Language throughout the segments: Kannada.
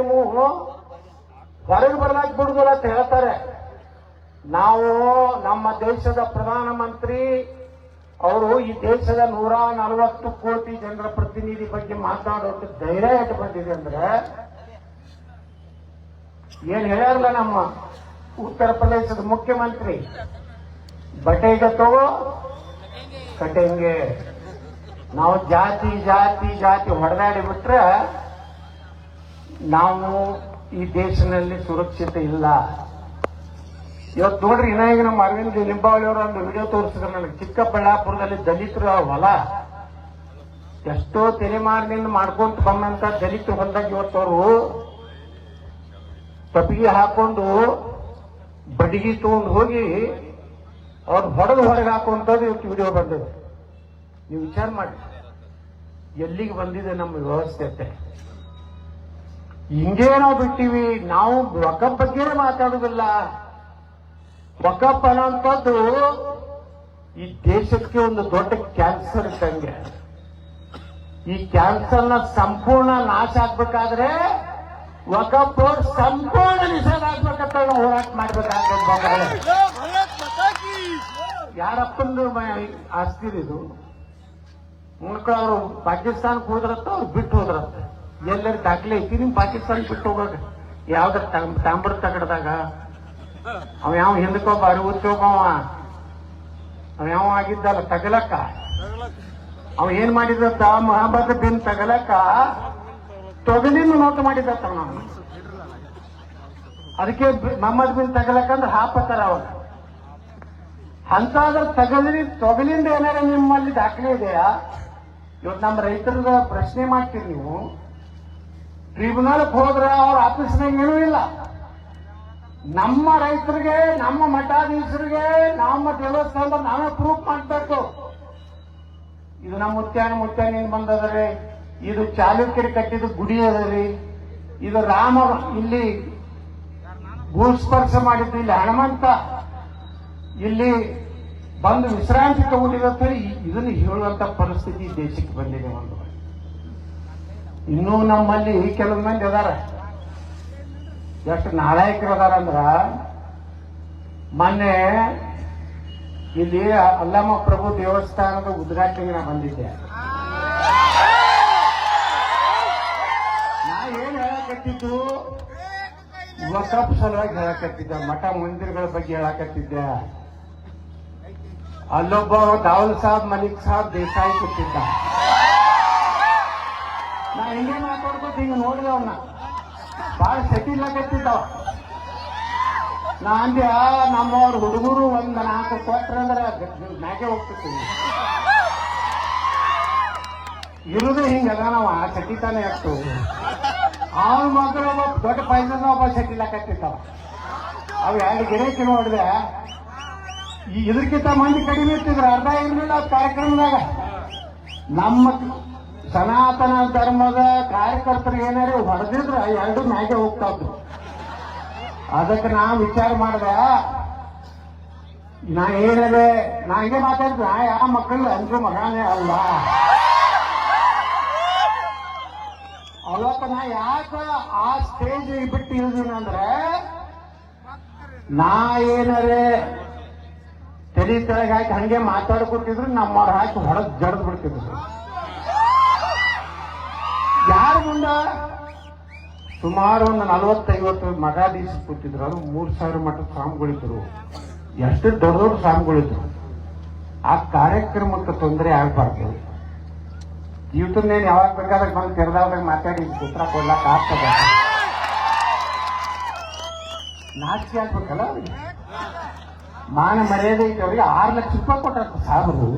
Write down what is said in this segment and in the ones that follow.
ನೀವು ಹೊರಗೆ ಬರ್ಲಾಕ್ ಬಿಡುದಿಲ್ಲ ಅಂತ ಹೇಳ್ತಾರೆ. ನಾವು ನಮ್ಮ ದೇಶದ ಪ್ರಧಾನಮಂತ್ರಿ ಅವರು ಈ ದೇಶದ ನೂರ ನಲವತ್ತು ಕೋಟಿ ಜನರ ಪ್ರತಿನಿಧಿ ಬಗ್ಗೆ ಮಾತನಾಡೋದು ಧೈರ್ಯ ಎಟ್ಟು ಬಂದಿದೆ ಅಂದ್ರೆ, ಏನ್ ಹೇಳಲ್ಲ ನಮ್ಮ ಉತ್ತರ ಪ್ರದೇಶದ ಮುಖ್ಯಮಂತ್ರಿ ಬಟೆಗೆ ತಗೋ ಕಟೆಂಗೆ ನಾವು ಜಾತಿ ಜಾತಿ ಜಾತಿ ಹೊಡೆದಾಡಿ ಬಿಟ್ರೆ ನಾವು ಈ ದೇಶದಲ್ಲಿ ಸುರಕ್ಷಿತ ಇಲ್ಲ. ಇವತ್ತು ನೋಡ್ರಿ ಈಗ ನಮ್ಮ ಅರವಿಂದ್ ಲಿಂಬಾವಳಿ ಅವರ ಒಂದು ವಿಡಿಯೋ ತೋರಿಸಿದ್ರು ನನಗೆ. ಚಿಕ್ಕಬಳ್ಳಾಪುರದಲ್ಲಿ ದಲಿತರ ಹೊಲ. ಎಷ್ಟೋ ತಲೆಮಾರಿನಿಂದ ಮಾಡ್ಕೊಂತ ಬಂದಂತ ದಲಿತ ಬಂದಾಗ ಇವತ್ತು ಅವರು ತಪ್ಪಿಗೆ ಹಾಕೊಂಡು ಬಡಿಗೆ ತಗೊಂಡು ಹೋಗಿ ಅವ್ರು ಹೊಡೆದು ಹೊರಗೆ ಹಾಕುವಂಥದ್ದು ಇವತ್ತು ವಿಡಿಯೋ ಬಂದದ್ದು. ನೀವು ವಿಚಾರ ಮಾಡಿ. ಎಲ್ಲಿಗೆ ಬಂದಿದೆ ನಮ್ಮ ವ್ಯವಸ್ಥೆ ಹಿಂಗೇ ನಾವು ಬಿಟ್ಟಿವಿ, ನಾವು ವಕಫ್ ಬಗ್ಗೆ ಮಾತಾಡುದಿಲ್ಲ. ವಕಫ್ ಅನ್ನೋಂಥದ್ದು ಈ ದೇಶಕ್ಕೆ ಒಂದು ದೊಡ್ಡ ಕ್ಯಾನ್ಸರ್ ಇದ್ದಂಗೆ. ಈ ಕ್ಯಾನ್ಸರ್ನ ಸಂಪೂರ್ಣ ನಾಶ ಆಗ್ಬೇಕಾದ್ರೆ ವಕಫ್ ಸಂಪೂರ್ಣ ನಿಷೇಧ ಆಗ್ಬೇಕಂತ ಹೋರಾಟ ಮಾಡ್ಬೇಕಾಗ್ತದೆ ಯಾರಪ್ಪಂದು ಆಸ್ತಿ ಇದು. ಅವರು ಪಾಕಿಸ್ತಾನಕ್ಕೆ ಹೋದ್ರತ್ತ ಅವ್ರು ಬಿಟ್ಟು ಹೋದ್ರತ್ತ ಎಲ್ಲರೂ ದಾಖಲೆ ಐತಿ, ನಿಮ್ ಪಾಕಿಸ್ತಾನ ಬಿಟ್ಟು ಹೋಗಾಗ ಯಾವ್ದಾರ ತಾಂಬರ ತಗಡದಾಗ? ಅವ ಯಾವ ಹಿಂದಕ್ಕೊಬ್ಬ ಅರಿವತ್ತೊಬ್ಬವ ಅವ. ಯಾವ ಆಗಿದ್ದಲ್ಲ, ತಗಲಕ್ಕ. ಅವ ಏನ್ ಮಾಡಿದತ್ತ? ಮಹಾಭಾರತ ಬಿನ್ ತಗಲಕ್ಕ. ತೊಗಲಿನ ನೋಟ ಮಾಡಿದತ್ತ ಅದಕ್ಕೆ ಮಹಮ್ಮದ್ ಮೊಹಮ್ಮದ್ ಬಿನ್ ತಗಲಕ್ಕ ಅಂದ್ರೆ ಹಾಪತ್ತಾರ ಅವಾಗ ಅಂತಾದ್ರ ತಗಲಿ ತೊಗಲಿಂದ ಏನಾರ ನಿಮ್ಮಲ್ಲಿ ದಾಖಲೆ ಇದೆಯಾ? ಇವತ್ತು ನಮ್ಮ ರೈತರ ಪ್ರಶ್ನೆ ಮಾಡ್ತೀರಿ ನೀವು. ಟ್ರಿಬ್ಯುನಲ್ ಹೋದ್ರೆ ಅವ್ರ ಆಫೀಸ್ನಾಗ ಏನೂ ಇಲ್ಲ. ನಮ್ಮ ರೈತರಿಗೆ, ನಮ್ಮ ಮಠಾಧೀಶರಿಗೆ, ನಮ್ಮ ದೇವಸ್ಥಾನದ ನಾವೇ ಪ್ರೂಫ್ ಮಾಡಬೇಕು. ಇದು ನಮ್ಮ ಮುತ್ಯಾನ ಮುತ್ಯಾನಿಂದ ಬಂದದ್ರಿ? ಇದು ಚಾಲುಕ್ಯರಿ ಕಟ್ಟಿದ ಗುಡಿ ಅದರಿ. ಇದು ರಾಮ ಇಲ್ಲಿ ಭೂಸ್ಪರ್ಶ ಮಾಡಿದ್ದು, ಇಲ್ಲಿ ಹನುಮಂತ. ಇಲ್ಲಿ ಬಂದು ವಿಶ್ರಾಂತಿ ತಗೊಂಡಿರತ್ತೆ ಇದನ್ನು ಹೇಳುವಂತ ಪರಿಸ್ಥಿತಿ ದೇಶಕ್ಕೆ ಬಂದಿದೆ ಒಂದು. ಇನ್ನೂ ನಮ್ಮಲ್ಲಿ ಕೆಲವು ಮಂದಿ ಅದಾರ. ಎಷ್ಟು ನಾಲಾಯಕರು ಅದಾರ ಅಂದ್ರ, ಮೊನ್ನೆ ಇಲ್ಲಿ ಅಲ್ಲಮ್ಮ ಪ್ರಭು ದೇವಸ್ಥಾನದ ಉದ್ಘಾಟನೆಗೆ ನಾ ಬಂದಿದ್ದೆ. ನಾ ಏನ್ ಹೇಳಕತ್ತಿದ್ದು? ವಕಪ್ ಸಲುವಾಗಿ ಹೇಳಕತ್ತಿದ್ದೆ, ಮಠ ಮಂದಿರಗಳ ಬಗ್ಗೆ ಹೇಳಕತ್ತಿದ್ದೆ. ಅಲ್ಲೊಬ್ಬ ದಾವಲ್ ಸಾಬ್, ಮಲಿಕ್ ಸಾಬ್, ದೇಸಾಯಿ ಕೂತಿದ್ದ ಹಿಂಗ ನೋಡಿದೆ ಅವನ್ನ ಭಾಳ ಆಗತ್ತಿದ್ದವ ನಾ ಅಂದ್ಯ ನಮ್ಮವ್ರ ಹುಡುಗರು ಒಂದ್ ನಾಲ್ಕು ಕೊಟ್ರಂದ್ರ ಮ್ಯಾಗೆ ಹೋಗ್ತಿರ್ತೀನಿ ಇರುದು ಹಿಂಗಲ್ಲ ನಾವು, ಆ ಸೆಟಿತಾನೆ ಆಗ್ತು ಅವ್ನ ಮಾತ್ರ ಒಬ್ಬ ದೊಡ್ಡ ಪೈಸನ ಒಬ್ಬ ಸೆಟಿಲ್ ಆಗತ್ತಿದ್ದವ ಅವ್ ಎರಡು ಗಿರಕಿ ನೋಡಿದೆ. ಇದಕ್ಕಿಂತ ಮಂದಿ ಕಡಿಮೆ ಇರ್ತಿದ್ರು, ಅರ್ಧ ಇರ್ಲಿಲ್ಲ ಕಾರ್ಯಕ್ರಮದಾಗ. ನಮ್ಮ ಸನಾತನ ಧರ್ಮದ ಕಾರ್ಯಕರ್ತರು ಏನಾರು ಹೊಡೆದಿದ್ರ ಎರಡು ಮ್ಯಾಗೆ ಹೋಗ್ತಾ ಇದ್ರು ಅದಕ್ಕೆ ನಾ ವಿಚಾರ ಮಾಡಿದೆ, ನಾ ಏನದೆ ನಾ ಹಿಂಗೆ ನಾ ಯಾವ ಮಕ್ಕಳು ಅಂದ್ರು ಮಗನೇ ಅಲ್ಲ. ಅವತ್ತ ನಾ ಯಾಕ ಆ ಸ್ಟೇಜ್ ಬಿಟ್ಟು ಇಳಿದೀನಿ ಅಂದ್ರೆ, ನಾ ಏನರೇ ತಲೆ ತಳಗ ಹಾಕಿ ಹಂಗೆ ಮಾತಾಡ್ಕೊತಿದ್ರು ನಮ್ಮವ್ರು ಹಾಕಿ ಹೊಡೆದ್ ಜಡ್ದು ಬಿಡ್ತಿದ್ರು. ಯಾರು ಮುಂದ ಸುಮಾರು ಒಂದು ನಲವತ್ತೈವತ್ತು ಮಠಾಧೀಶ ಕೂತಿದ್ರು. ಅದು ಮೂರು ಸಾವಿರ ಮಟ್ಟ ಸ್ವಾಮಿಗಳಿದ್ರು ಎಷ್ಟು ದೊಡ್ಡ ದೊಡ್ಡ ಸ್ವಾಮಿಗಳಿದ್ರು ಆ ಕಾರ್ಯಕ್ರಮಕ್ಕೆ ತೊಂದರೆ ಆಗ್ಬಾರ್ದು. ಜೀವಿತನ್ನೇನು ಯಾವಾಗ ಬೇಕಾದಾಗ ಬಂದು ತೆರೆದಾಗ ಮಾತಾಡಿ, ಉತ್ತರ ಕೊಡ್ಲಾಕ ಆಗ್ತದ. ನಾಚಿಕೆ ಆಗ್ಬೇಕಲ್ಲ ಅವ್ರಿಗೆ? ಮಾನ ಮರ್ಯಾದೆ ಐತೆ ಅವ್ರಿಗೆ ಆರು ಲಕ್ಷ ರೂಪಾಯಿ ಕೊಟ್ಟ ಸಾಬರು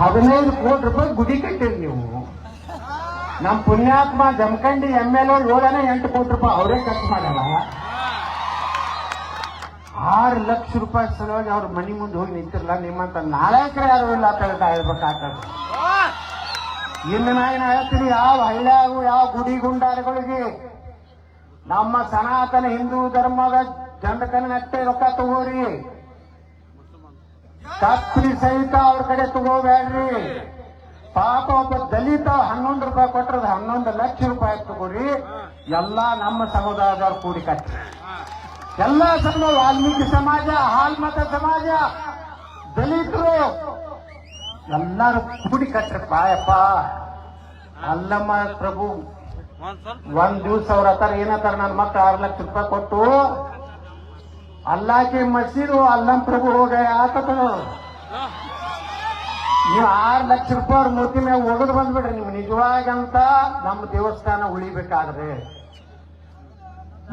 ಹದಿನೈದು ಕೋಟಿ ರೂಪಾಯಿ ಗುಡಿ ಕಟ್ಟಿರಿ ನೀವು. ನಮ್ಮ ಪುಣ್ಯಾತ್ಮ ಜಮಖಂಡಿ ಎಂ ಎಲ್ ಏಳನೇ ಎಂಟು ಕೋಟಿ ರೂಪಾಯಿ ಅವರೇ ಖರ್ಚು ಮಾಡಲ್ಲ ಆರು ಲಕ್ಷ ರೂಪಾಯಿ ಸಲುವಾಗಿ ಅವ್ರ ಮನಿ ಮುಂದೆ ಹೋಗಿ ನಿಂತಿರಲ್ಲ ನಿಮ್ಮಂತ ನಾಲ್ಕರ ಯಾರು ಇಲ್ಲ ಅಂತ ಹೇಳ್ತಾ ಹೇಳ್ಬೇಕಾಗ್ತದೆ ಇನ್ನು ನಾನು ಹೇಳ್ತೀನಿ, ಯಾವ ಹಳ್ಳಿಯಾಗು, ಯಾವ ಗುಡಿ ಗುಂಡಾರಗಳಿಗೆ ನಮ್ಮ ಸನಾತನ ಹಿಂದೂ ಧರ್ಮದ ಜನಕನಟ್ಟೆ ರೊಕ್ಕ ತಗೋರಿ. ತಪ್ಪಿ ಸಹಿತ ಅವ್ರ ಕಡೆ ತಗೋಬೇಡ್ರಿ. ಪಾಪ ಒಬ್ಬ ದಲಿತ ಹನ್ನೊಂದು ರೂಪಾಯಿ ಕೊಟ್ಟರದ ಹನ್ನೊಂದು ಲಕ್ಷ ರೂಪಾಯಿ ತಗೋರಿ ಎಲ್ಲಾ ನಮ್ಮ ಸಮುದಾಯದವ್ರು ಕೂಡಿ ಕಟ್ಟಿ ಎಲ್ಲ ಸಮ, ವಾಲ್ಮೀಕಿ ಸಮಾಜ ಹಾಲ್ಮತ ಸಮಾಜ, ದಲಿತರು, ಎಲ್ಲರೂ ಕೂಡಿ ಕಟ್ಟ್ರಿ ಪಾಯಪ್ಪ ಅಲ್ಲಮ್ಮ ಪ್ರಭು, ಒಂದ್ ದಿವ್ಸ ಅವ್ರ ಹತ್ತಾರ ಏನತ್ತಾರ ನನ್ನ ಮತ್ತೆ ಆರು ಲಕ್ಷ ರೂಪಾಯಿ ಕೊಟ್ಟು, ಅಲ್ಲಾಕಿ ಮಸೀದು ಅಲ್ಲಂ ಪ್ರಭು ಹೋಗ ಆತದ. ನೀವು ಆರು ಲಕ್ಷ ರೂಪಾಯಿ ಮೂರ್ತಿ ಮ್ಯಾಗ ಒಗದು ಬಂದ್ಬಿಡ್ರಿ ನೀವು. ನಿಜವಾಗಂತ ನಮ್ಮ ದೇವಸ್ಥಾನ ಉಳಿಬೇಕಾದ್ರೆ.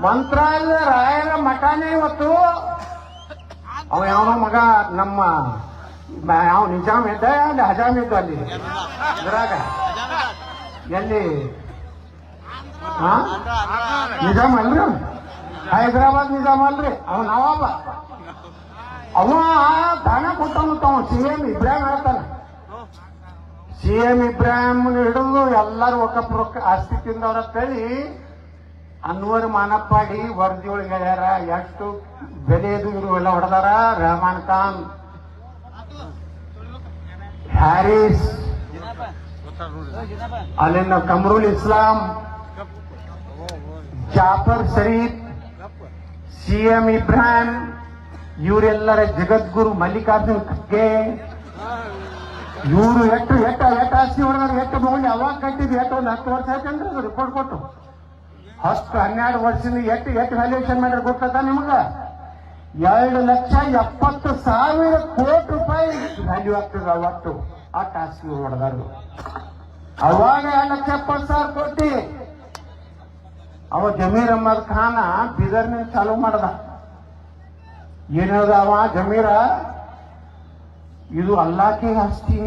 ಮಂತ್ರಾಲಯ ರಾಯರ ಮಠಾನೇ ಇವತ್ತು. ಅವ ಯಾವ ಮಗ ನಮ್ಮ ಯಾವ ನಿಜಾಮ್ ಇದ್ದ? ಅಲ್ಲಿ ಹಜಾಮ್ ಇದ್ದ ಅಲ್ಲಿ. ಇದ್ರಾಗ. ಎಲ್ಲಿ? ನಿಜಾಮ್ ಅಲ್ರಿ? ಹೈದರಾಬಾದ್ ನಿಜಾಮ್ ಅಲ್ರಿ. ಅವ ನವಾಬ. ಅವ ದಾನ ಕೊಟ್ಟವನು ಅವ ಸಿ ಎಂ ಇಬ್ರಾಹಿಂ ಹೇಳ್ತಾನೆ ಸಿ ಎಂ ಇಬ್ರಾಹಿಂ ಹಿಡಿದು ಎಲ್ಲರೂ ಒಕ್ಕಪ್ಪ ರೊಕ್ಕ ಆಸ್ತಿ ತಿಂದವ್ರ ತಳಿ ಅನ್ವರ್ ಮಾನಪ್ಪಾಡಿ ವರದಿ ಒಳಗೆ ಹೇಳ್ಯಾರ, ಎಷ್ಟು ಬೆಲೆದು ಇವರು ಎಲ್ಲ ಹೊಡೆದಾರ? ರೆಹಮಾನ್ ಖಾನ್ ಹ್ಯಾರಿಸ್. ಅಲ್ಲಿನ ಕಮರುಲ್ ಇಸ್ಲಾಂ. ಜಾಫರ್ ಶರೀಫ್. ಸಿಎಂ ಇಬ್ರಾಹಿಂ. ಇವರೆಲ್ಲರ ಜಗದ್ಗುರು ಮಲ್ಲಿಕಾರ್ಜುನ್ ಖರ್ಗೆ. ಇವರು ಎಷ್ಟು ಎಟ್ಟ ಎಟ್ಟ ಆಸ್ತಿ ಹೊಡೆದ್ರೆ ಎಷ್ಟು ಮೌಲ್ಯ ಅವಾಗ ಕಟ್ಟಿದ್ದು ಎಷ್ಟು ಒಂದು ಹತ್ತು ವರ್ಷ ಆಯ್ತಂದ್ರೆ ರಿಪೋರ್ಟ್ ಕೊಟ್ಟು. ಹತ್ತು ಹನ್ನೆರಡು ವರ್ಷದಿಂದ ಎಷ್ಟು ಎಷ್ಟು ವ್ಯಾಲ್ಯೂಯೇಷನ್ ಮಾಡಿದ್ರೆ ಗೊತ್ತದ ನಿಮಗ? ಎರಡು ಲಕ್ಷ ಎಪ್ಪತ್ತು ಸಾವಿರ ಕೋಟಿ ರೂಪಾಯಿ ವ್ಯಾಲ್ಯೂ ಆಗ್ತದೆ ಅವತ್ತು ಆ ಟಾಸ್ಕ್ ಹೊಡೆದಾರು ಅವಾಗ ಎರಡು ಲಕ್ಷ ಎಪ್ಪತ್ತು ಸಾವಿರ ಕೋಟಿ. ಅವ ಜಮೀರ್ ಅಹಮದ್ ಖಾನ ಬೀದರ್ನಿಂದ ಚಾಲೂ ಮಾಡ್ದ. ಏನದ ಅವ? ಜಮೀರ ಇದು ಅಲ್ಲಾಕೆ ಹಸ್ತಿ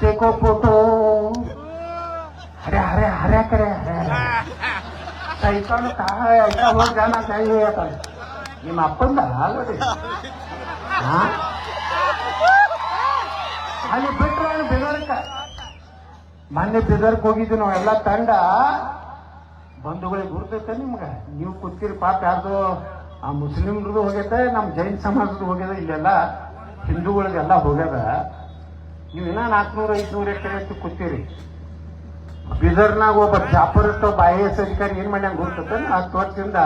ತೇಕೋ ಫೋಟೋ ಅರೆ ಅರೆ ಅರೆ, ಕರೆ ಸೈಕಲ್ ತಾಯ ಹೋಗಿ ಜನ ಕೈ ನಿಮ್ಮ ಅಪ್ಪಂದ ಆಗದೆ ಅಲ್ಲಿ ಬಿಟ್ರೆ ಅವನು ಬಿದರ್ಕ ಮೊನ್ನೆ ಹೋಗಿದ್ದು ನಾವು ಎಲ್ಲ ತಂಡ. ಬಂಧುಗಳಿಗೆ ಗುರುತೈತೆ ನಿಮ್ಗೆ. ನೀವು ಕೂತಿರಿ ಪಾಪ ಯಾರ್ದು ಆ ಮುಸ್ಲಿಮ್ರದ್ದು ಹೋಗ್ಯತೆ ನಮ್ಮ ಜೈನ್ ಸಮಾಜದ್ದು ಹೋಗ್ಯದ ಇಲ್ಲೆಲ್ಲ ಹಿಂದೂಗಳಿಗೆಲ್ಲ ಹೋಗ್ಯದ. ನೀವು ಇನ್ನೂ ನಾಲ್ಕುನೂರ, ಐದುನೂರು ಎಕರೆ ಹೆಚ್ಚು ಕೂತೀರಿ. ಬೀದರ್ನಾಗ ಒಬ್ಬ ಜಾಪರಿಸ್ಟ್ ಒಬ್ಬ ಐ ಎಸ್ ಅಧಿಕಾರಿ ಏನ್ ಮಾಡ್ಯಾನ ಗೊತ್ತದ ಹತ್ತು ವರ್ಷದಿಂದ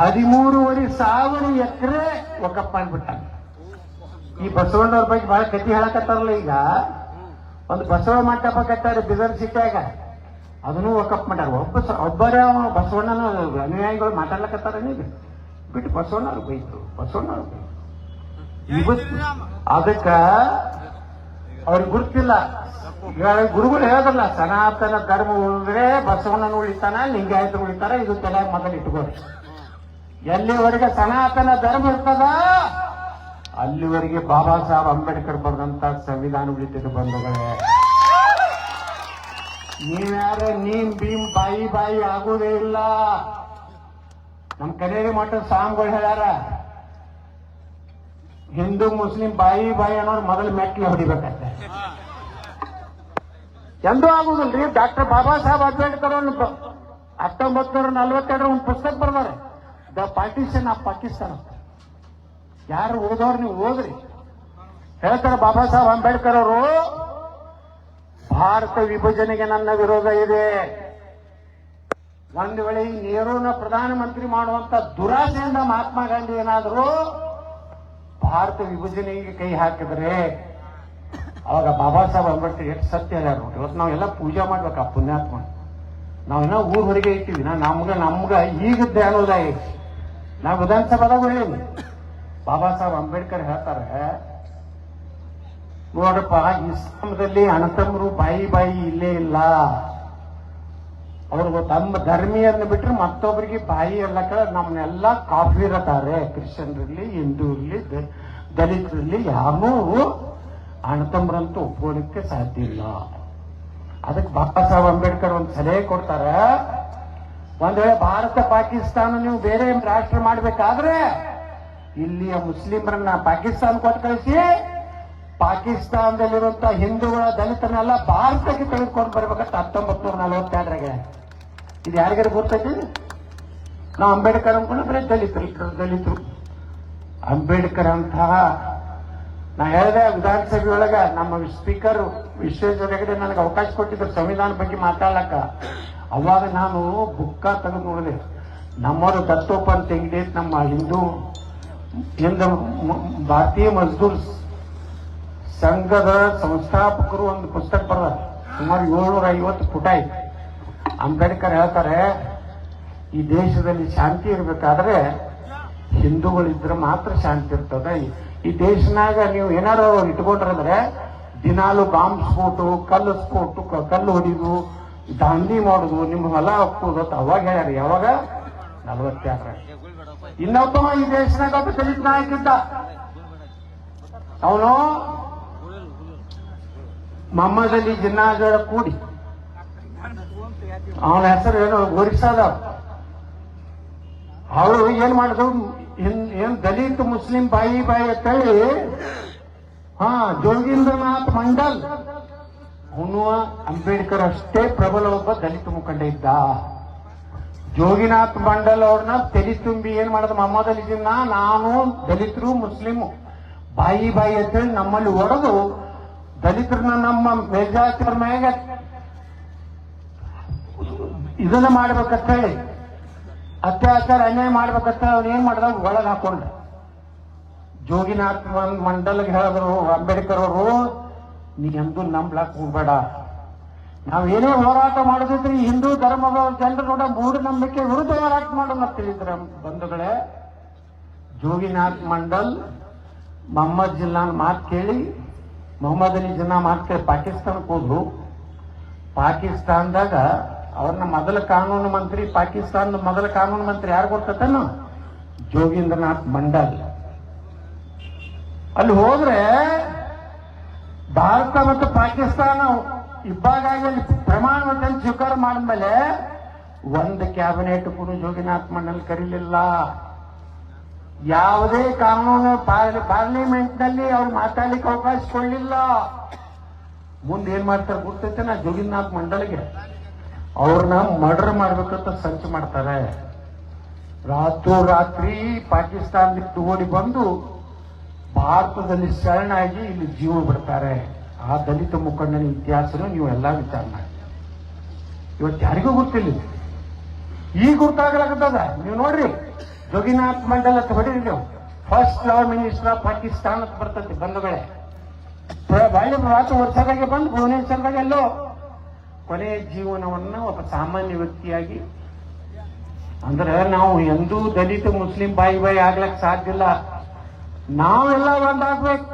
ಹದಿಮೂರುವರೆ ಸಾವಿರ ಎಕರೆ ಒಕ್ಕಪ್ಪ ಮಾಡ್ಬಿಟ್ಟ ಈ ಬಸವಣ್ಣವ್ರ ಬಗ್ಗೆ ಬಹಳ ಕತಿ ಹೇಳಕತ್ತಾರಲ್ಲ ಈಗ. ಒಂದು ಬಸವ ಮಂಟಪ ಕಟ್ಟಾರೆ ಬೀದರ್ ಸಿಟ್ಯಾಗ ಅದನ್ನು ವಕಪ್ ಮಾಡ್ಯಾರ. ಒಬ್ಬ ಒಬ್ಬರ ಬಸವಣ್ಣನ ಅನುಯಾಯಿಗಳು ಮಾತಾಡ್ಲಕತ್ತಾರ ನೀವು ಬಿಟ್ಟು ಬಸವಣ್ಣವ್ರು ಬೈತು. ಬಸವಣ್ಣವ್ರು ಬೈತು. ಇವತ್ತು ಅದಕ್ಕ ಅವ್ರಿಗೆ ಗುರುತಿಲ್ಲ. ಗುರುಗಳು ಹೇಳಲ್ಲ ಸನಾತನ ಧರ್ಮ ಉಳಿದ್ರೆ ಬಸವಣ್ಣನ ಉಳಿತಾನ ಲಿಂಗಾಯತ ಉಳಿತಾರ ಇದು ತಲೆ ಮೊದಲು ಇಟ್ಕೋರಿ. ಎಲ್ಲಿವರೆಗೆ ಸನಾತನ ಧರ್ಮ ಇರ್ತದ? ಅಲ್ಲಿವರೆಗೆ ಬಾಬಾ ಸಾಹೇಬ್ ಅಂಬೇಡ್ಕರ್ ಬರೆದಂತ ಸಂವಿಧಾನ ಉಳಿತಿದ್ದು ಬಂಧುಗಳೇ. ನೀವ್ಯಾರ ನೀನ್ ಭೀಮ್ ಬಾಯಿ ಬಾಯಿ ಆಗುದೇ ಇಲ್ಲ. ನಮ್ ಕಡೆಗೆ ಮಠದ ಸಾಮ್ಗಳು ಹೇಳ್ಯಾರ, ಹಿಂದೂ, ಮುಸ್ಲಿಂ ಬಾಯಿ ಬಾಯಿ ಅನ್ನೋರು ಮೊದಲು ಮೆಟ್ಲು ಹೊಡಿಬೇಕಂತೆ. ಎಂದೂ ಆಗುದಿಲ್ರಿ, ಡಾಕ್ಟರ್ ಬಾಬಾ ಸಾಹೇಬ್ ಅಂಬೇಡ್ಕರ್ ಹತ್ತೊಂಬತ್ತು ನೂರ ನಲ್ವತ್ತೆರಡರ ಒಂದು ಪುಸ್ತಕ ಬರ್ದಾರೆ. ದ ಪಾರ್ಟಿಷನ್ ಆಫ್ ಪಾಕಿಸ್ತಾನ ಯಾರು ಓದೋರು ನೀವು ಓದ್ರಿ. ಹೇಳ್ತಾರೆ ಬಾಬಾ ಸಾಹೇಬ್ ಅಂಬೇಡ್ಕರ್ ಅವರು ಭಾರತ ವಿಭಜನೆಗೆ ನನ್ನ ವಿರೋಧ ಇದೆ. ಒಂದು ವೇಳೆ ನೆಹರೂನ ಪ್ರಧಾನಮಂತ್ರಿ ಮಾಡುವಂತ ದುರಾಸೆಯಿಂದ ಮಹಾತ್ಮ ಗಾಂಧಿ ಏನಾದರೂ ಭಾರತ ವಿಭಜನೆಗೆ ಕೈ ಹಾಕಿದ್ರೆ, ಅವಾಗ ಬಾಬಾ ಸಾಹೇಬ್ ಅಂಬೇಡ್ಕರ್ ಎಷ್ಟು ಸತ್ಯ ಹೇಳ್ಯಾರ ನೋಡಿ ಇವತ್ತು ನಾವೆಲ್ಲ ಪೂಜೆ ಮಾಡ್ಬೇಕು ಆ ಪುಣ್ಯಾತ್ಮ ನಾವೆಲ್ಲ ಊರ್ ಹೊರಗೆ ಇಟ್ಟಿವಿ. ನಾ ನಮ್ಗ ನಮ್ಗ ಈಗ ಜ್ಞಾನೋದಯ ಐತಿ ನಾವು ವಿಧಾನಸಭಾದಾಗ ಹೇಳಿ ಬಾಬಾ ಸಾಹೇಬ್ ಅಂಬೇಡ್ಕರ್ ಹೇಳ್ತಾರೆ ನೋಡಪ್ಪ ಇಸ್ಲಾಮದಲ್ಲಿ ಅಣತಮ್ಮರು ಬಾಯಿ ಬಾಯಿ ಇಲ್ಲೇ ಇಲ್ಲ. ಅವ್ರಿಗೆ ತಮ್ಮ ಧರ್ಮಿಯನ್ನು ಬಿಟ್ರೆ ಮತ್ತೊಬ್ಬರಿಗೆ ಬಾಯಿ ಎಲ್ಲಕ್ಕ ನಮ್ಮನ್ನೆಲ್ಲ ಕಾಫಿರತಾರೆ ಕ್ರಿಶ್ಚಿಯನ್ರಲ್ಲಿ ಹಿಂದೂ ಇರಲಿ ದಲಿತರಲ್ಲಿ ಯಾರೂ ಅಣತಮ್ರಂತೂ ಒಪ್ಕೊಳ್ಳಿಕ್ಕೆ ಸಾಧ್ಯ ಇಲ್ಲ. ಅದಕ್ಕೆ ಬಾಬಾ ಸಾಹೇಬ್ ಅಂಬೇಡ್ಕರ್ ಒಂದು ಸಲಹೆ ಕೊಡ್ತಾರೆ. ಒಂದ್ ವೇಳೆ ಭಾರತ ಪಾಕಿಸ್ತಾನ ನೀವು ಬೇರೆ ರಾಷ್ಟ್ರ ಮಾಡ್ಬೇಕಾದ್ರೆ ಇಲ್ಲಿಯ ಮುಸ್ಲಿಮರನ್ನ ಪಾಕಿಸ್ತಾನ ಕೊಟ್ಟು ಕಳಿಸಿ ಪಾಕಿಸ್ತಾನದಲ್ಲಿರುವಂತ ಹಿಂದೂಗಳ ದಲಿತನೆಲ್ಲ ಭಾರತಕ್ಕೆ ತೆಗೆದುಕೊಂಡು ಬರ್ಬೇಕಂತ ಹತ್ತೊಂಬತ್ತು ನೂರ ನಲವತ್ತೆರಡರಾಗ. ಇದು ಯಾರಿಗಾರು ಗೊತ್ತೈತಿ? ನಾವು ಅಂಬೇಡ್ಕರ್ ಅನ್ಕೊಂಡು ಬರೀ ದಲಿತರು ದಲಿತರು. ಅಂಬೇಡ್ಕರ್ ಅಂತಹ, ನಾ ಹೇಳಿದೆ ವಿಧಾನಸಭೆ ಒಳಗ ನಮ್ಮ ಸ್ಪೀಕರ್ ವಿಶ್ವೇಶ್ವರ ಹೆಗಡೆ ನನಗೆ ಅವಕಾಶ ಕೊಟ್ಟಿದ್ರು ಸಂವಿಧಾನ ಬಗ್ಗೆ ಮಾತಾಡ್ಲಕ್ಕ. ಅವಾಗ ನಾನು ಬುಕ್ಕ ತೆಗೆದು ನೋಡಿದೆ. ನಮ್ಮವರು ದತ್ತೋಪ ಅಂತ ಹೆಂಗಿದೆ ನಮ್ಮ ಹಿಂದೂ, ಹಿಂದ ಭಾರತೀಯ ಮಜ್ದೂರ್ ಸಂಘದ ಸಂಸ್ಥಾಪಕರು ಒಂದು ಪುಸ್ತಕ ಬರದ. ಸುಮಾರು ಏಳ್ನೂರ ಐವತ್ತು ಪುಟ ಇದೆ ಅಂಬೇಡ್ಕರ್ ಹೇಳ್ತಾರೆ, ಈ ದೇಶದಲ್ಲಿ ಶಾಂತಿ ಇರಬೇಕಾದ್ರೆ ಹಿಂದೂಗಳಿದ್ರೆ ಮಾತ್ರ ಶಾಂತಿ ಇರ್ತದೆ. ಈ ದೇಶನಾಗ ನೀವು ಏನಾರು ಇಟ್ಕೊಂಡ್ರಂದ್ರೆ ದಿನಾಲು ಬಾಂಬ್ ಸ್ಫೋಟು, ಕಲ್ಲು ಸ್ಫೋಟು ಕಲ್ಲು ಹೊಡಿದು, ದಾಂಧಿ ಮಾಡುದು ನಿಮ್ಮ ಹೊಲ ಹಾಕುದು ಅಂತ ಅವಾಗ ಹೇಳ್ಯಾರ. ಯಾವಾಗ? ನಲ್ವತ್ತಾರ ಇನ್ನೊಬ್ಬ ಈ ದೇಶನಾಗ ಒಬ್ಬ ದಲಿತ ನಾಯಕ ಇದ್ದ. ಅವನು ಮೊಹಮ್ಮದ್ ಅಲಿ ಕೂಡಿ. ಅವನ ಹೆಸರು ಏನು ಗೋರಿಸಾದ? ಅವರು ಏನ್ ಮಾಡಿದ್ರು? ಏನ್- ದಲಿತ ಮುಸ್ಲಿಂ ಬಾಯಿ ಬಾಯಿ ಅಂತ ಹೇಳಿ ಹಾ ಜೋಗೀಂದ್ರನಾಥ್ ಮಂಡಲ್. ಅವನು ಅಂಬೇಡ್ಕರ್ ಅಷ್ಟೇ ಪ್ರಬಲ ಒಬ್ಬ ದಲಿತ ಮುಖಂಡ ಇದ್ದ. ಜೋಗಿನಾಥ್ ಮಂಡಲ್ ಅವ್ರನ್ನ ತೆಲಿ ತುಂಬಿ ಏನ್ ಮಾಡಿದ ಮೊಹಮ್ಮದ್ ಅಲಿ ನಾನು ದಲಿತರು, ಮುಸ್ಲಿಮು ಬಾಯಿ ಬಾಯಿ ಅಂತೇಳಿ ನಮ್ಮಲ್ಲಿ ಹೊಡೆದು ದಲಿತರನ್ನ ನಮ್ಮ ಮೇಲ್ಜಾತಿಯವ್ರ ಮ್ಯಾಗ ಇದನ್ನ ಮಾಡ್ಬೇಕಂತ ಹೇಳಿ, ಅತ್ಯಾಚಾರ ಅನ್ಯಾಯ ಮಾಡ್ಬೇಕಂತ ಅವ್ನು ಏನ್ ಮಾಡ್ದ? ಒಳಗೆ ಹಾಕೊಂಡ ಜೋಗಿನಾಥ್ ಮಂಡಲ್ಗೆ ಹೇಳಿದ್ರು, ಅಂಬೇಡ್ಕರ್ ಅವರು, ನೀ ಎಂದೂ ನಂಬ್ಲಾಕ್ ಹೋಗ್ಬೇಡ. ನಾವ್ ಏನೇ ಹೋರಾಟ ಮಾಡೋದಿದ್ರೆ ಹಿಂದೂ ಧರ್ಮದ ಜನರು ನೋಡ ಮೂಢನಂಬಿಕೆ ವಿರುದ್ಧ ಹೋರಾಟ ಮಾಡೋಣ ತಿಳಿದ್ರ ಬಂಧುಗಳೇ. ಜೋಗಿನಾಥ್ ಮಂಡಲ್, ಮೊಹಮ್ಮದ್ ಜಿಲ್ಲಾನ್ ಮಾತು ಕೇಳಿ ಮೊಹಮ್ಮದ್ ಅಲಿ ಜನ ಮತ್ತೆ ಪಾಕಿಸ್ತಾನಕ್ಕೆ ಹೋದ್ರು. ಪಾಕಿಸ್ತಾನದಾಗ ಅವ್ರನ್ನ ಮೊದಲ ಕಾನೂನು ಮಂತ್ರಿ, ಪಾಕಿಸ್ತಾನದ ಮೊದಲ ಕಾನೂನು ಮಂತ್ರಿ ಯಾರು ಗೊತ್ತತನ ಜೋಗೀಂದ್ರನಾಥ್ ಮಂಡಲ್. ಅಲ್ಲಿ ಹೋದ್ರೆ ಭಾರತ ಮತ್ತು ಪಾಕಿಸ್ತಾನ ಇಬ್ಬಾಗಾಗಿ ಅಲ್ಲಿ ಪ್ರಮಾಣ ಸ್ವೀಕಾರ ಮಾಡಿದ್ಮೇಲೆ ಒಂದು ಕ್ಯಾಬಿನೆಟ್ ಕೂಡ ಜೋಗಿನಾಥ್ ಮಂಡಲ್ ಕರೀಲಿಲ್ಲ. ಯಾವುದೇ ಕಾನೂನು ಪಾರ್ಲಿಮೆಂಟ್ನಲ್ಲಿ ಅವ್ರು ಮಾತಾಡ್ಲಿಕ್ಕೆ ಅವಕಾಶ ಕೊಡಲಿಲ್ಲ. ಮುಂದೆ ಏನ್ ಮಾಡ್ತಾರೆ ಗೊತ್ತೈತೆ? ನಾ ಜೋಗಿನಾಥ್ ಮಂಡಳಿಗೆ. ಅವ್ರನ್ನ ಮರ್ಡರ್ ಮಾಡ್ಬೇಕಂತ ಸಂಚು ಮಾಡ್ತಾರೆ. ರಾತ್ರೋರಾತ್ರಿ ಪಾಕಿಸ್ತಾನದಿಂದ ಓಡಿ ಬಂದು ಭಾರತದಲ್ಲಿ ಶರಣಾಗಿ ಇಲ್ಲಿ ಜೀವ ಬಿಡ್ತಾರೆ. ಆ ದಲಿತ ಮುಖಂಡನ ಇತಿಹಾಸನು ನೀವು ಎಲ್ಲ ವಿಚಾರ ಮಾಡಿ. ಇವತ್ತು ಯಾರಿಗೂ ಗೊತ್ತಿಲ್ಲ. ಈ ಗೊತ್ತಾಗಲಾಗತ್ತದ ನೀವು ನೋಡ್ರಿ. ಜೋಗಿನಾಥ್ ಮಂಡಲ್ ಅಂತ ನೀವು. First law minister of Pakistan ಅಂತ ಬರ್ತೈತಿ ಬಂಧುಗಳೇ. ಬಾಳಿ ರಾತ್ರಿ ವರ್ಷದಾಗೆ ಬಂದು ಭುವನೇಶ್ವರದಾಗ ಎಲ್ಲೋ. ಕೊನೆ ಜೀವನವನ್ನ ಒಬ್ಬ ಸಾಮಾನ್ಯ ವ್ಯಕ್ತಿಯಾಗಿ. ಅಂದ್ರೆ ನಾವು ಎಂದೂ ದಲಿತ, ಮುಸ್ಲಿಂ ಬಾಯಿ ಬಾಯಿ ಆಗ್ಲಕ್ ಸಾಧ್ಯ ಇಲ್ಲ. ನಾವೆಲ್ಲ ಒಂದಾಗ್ಬೇಕು.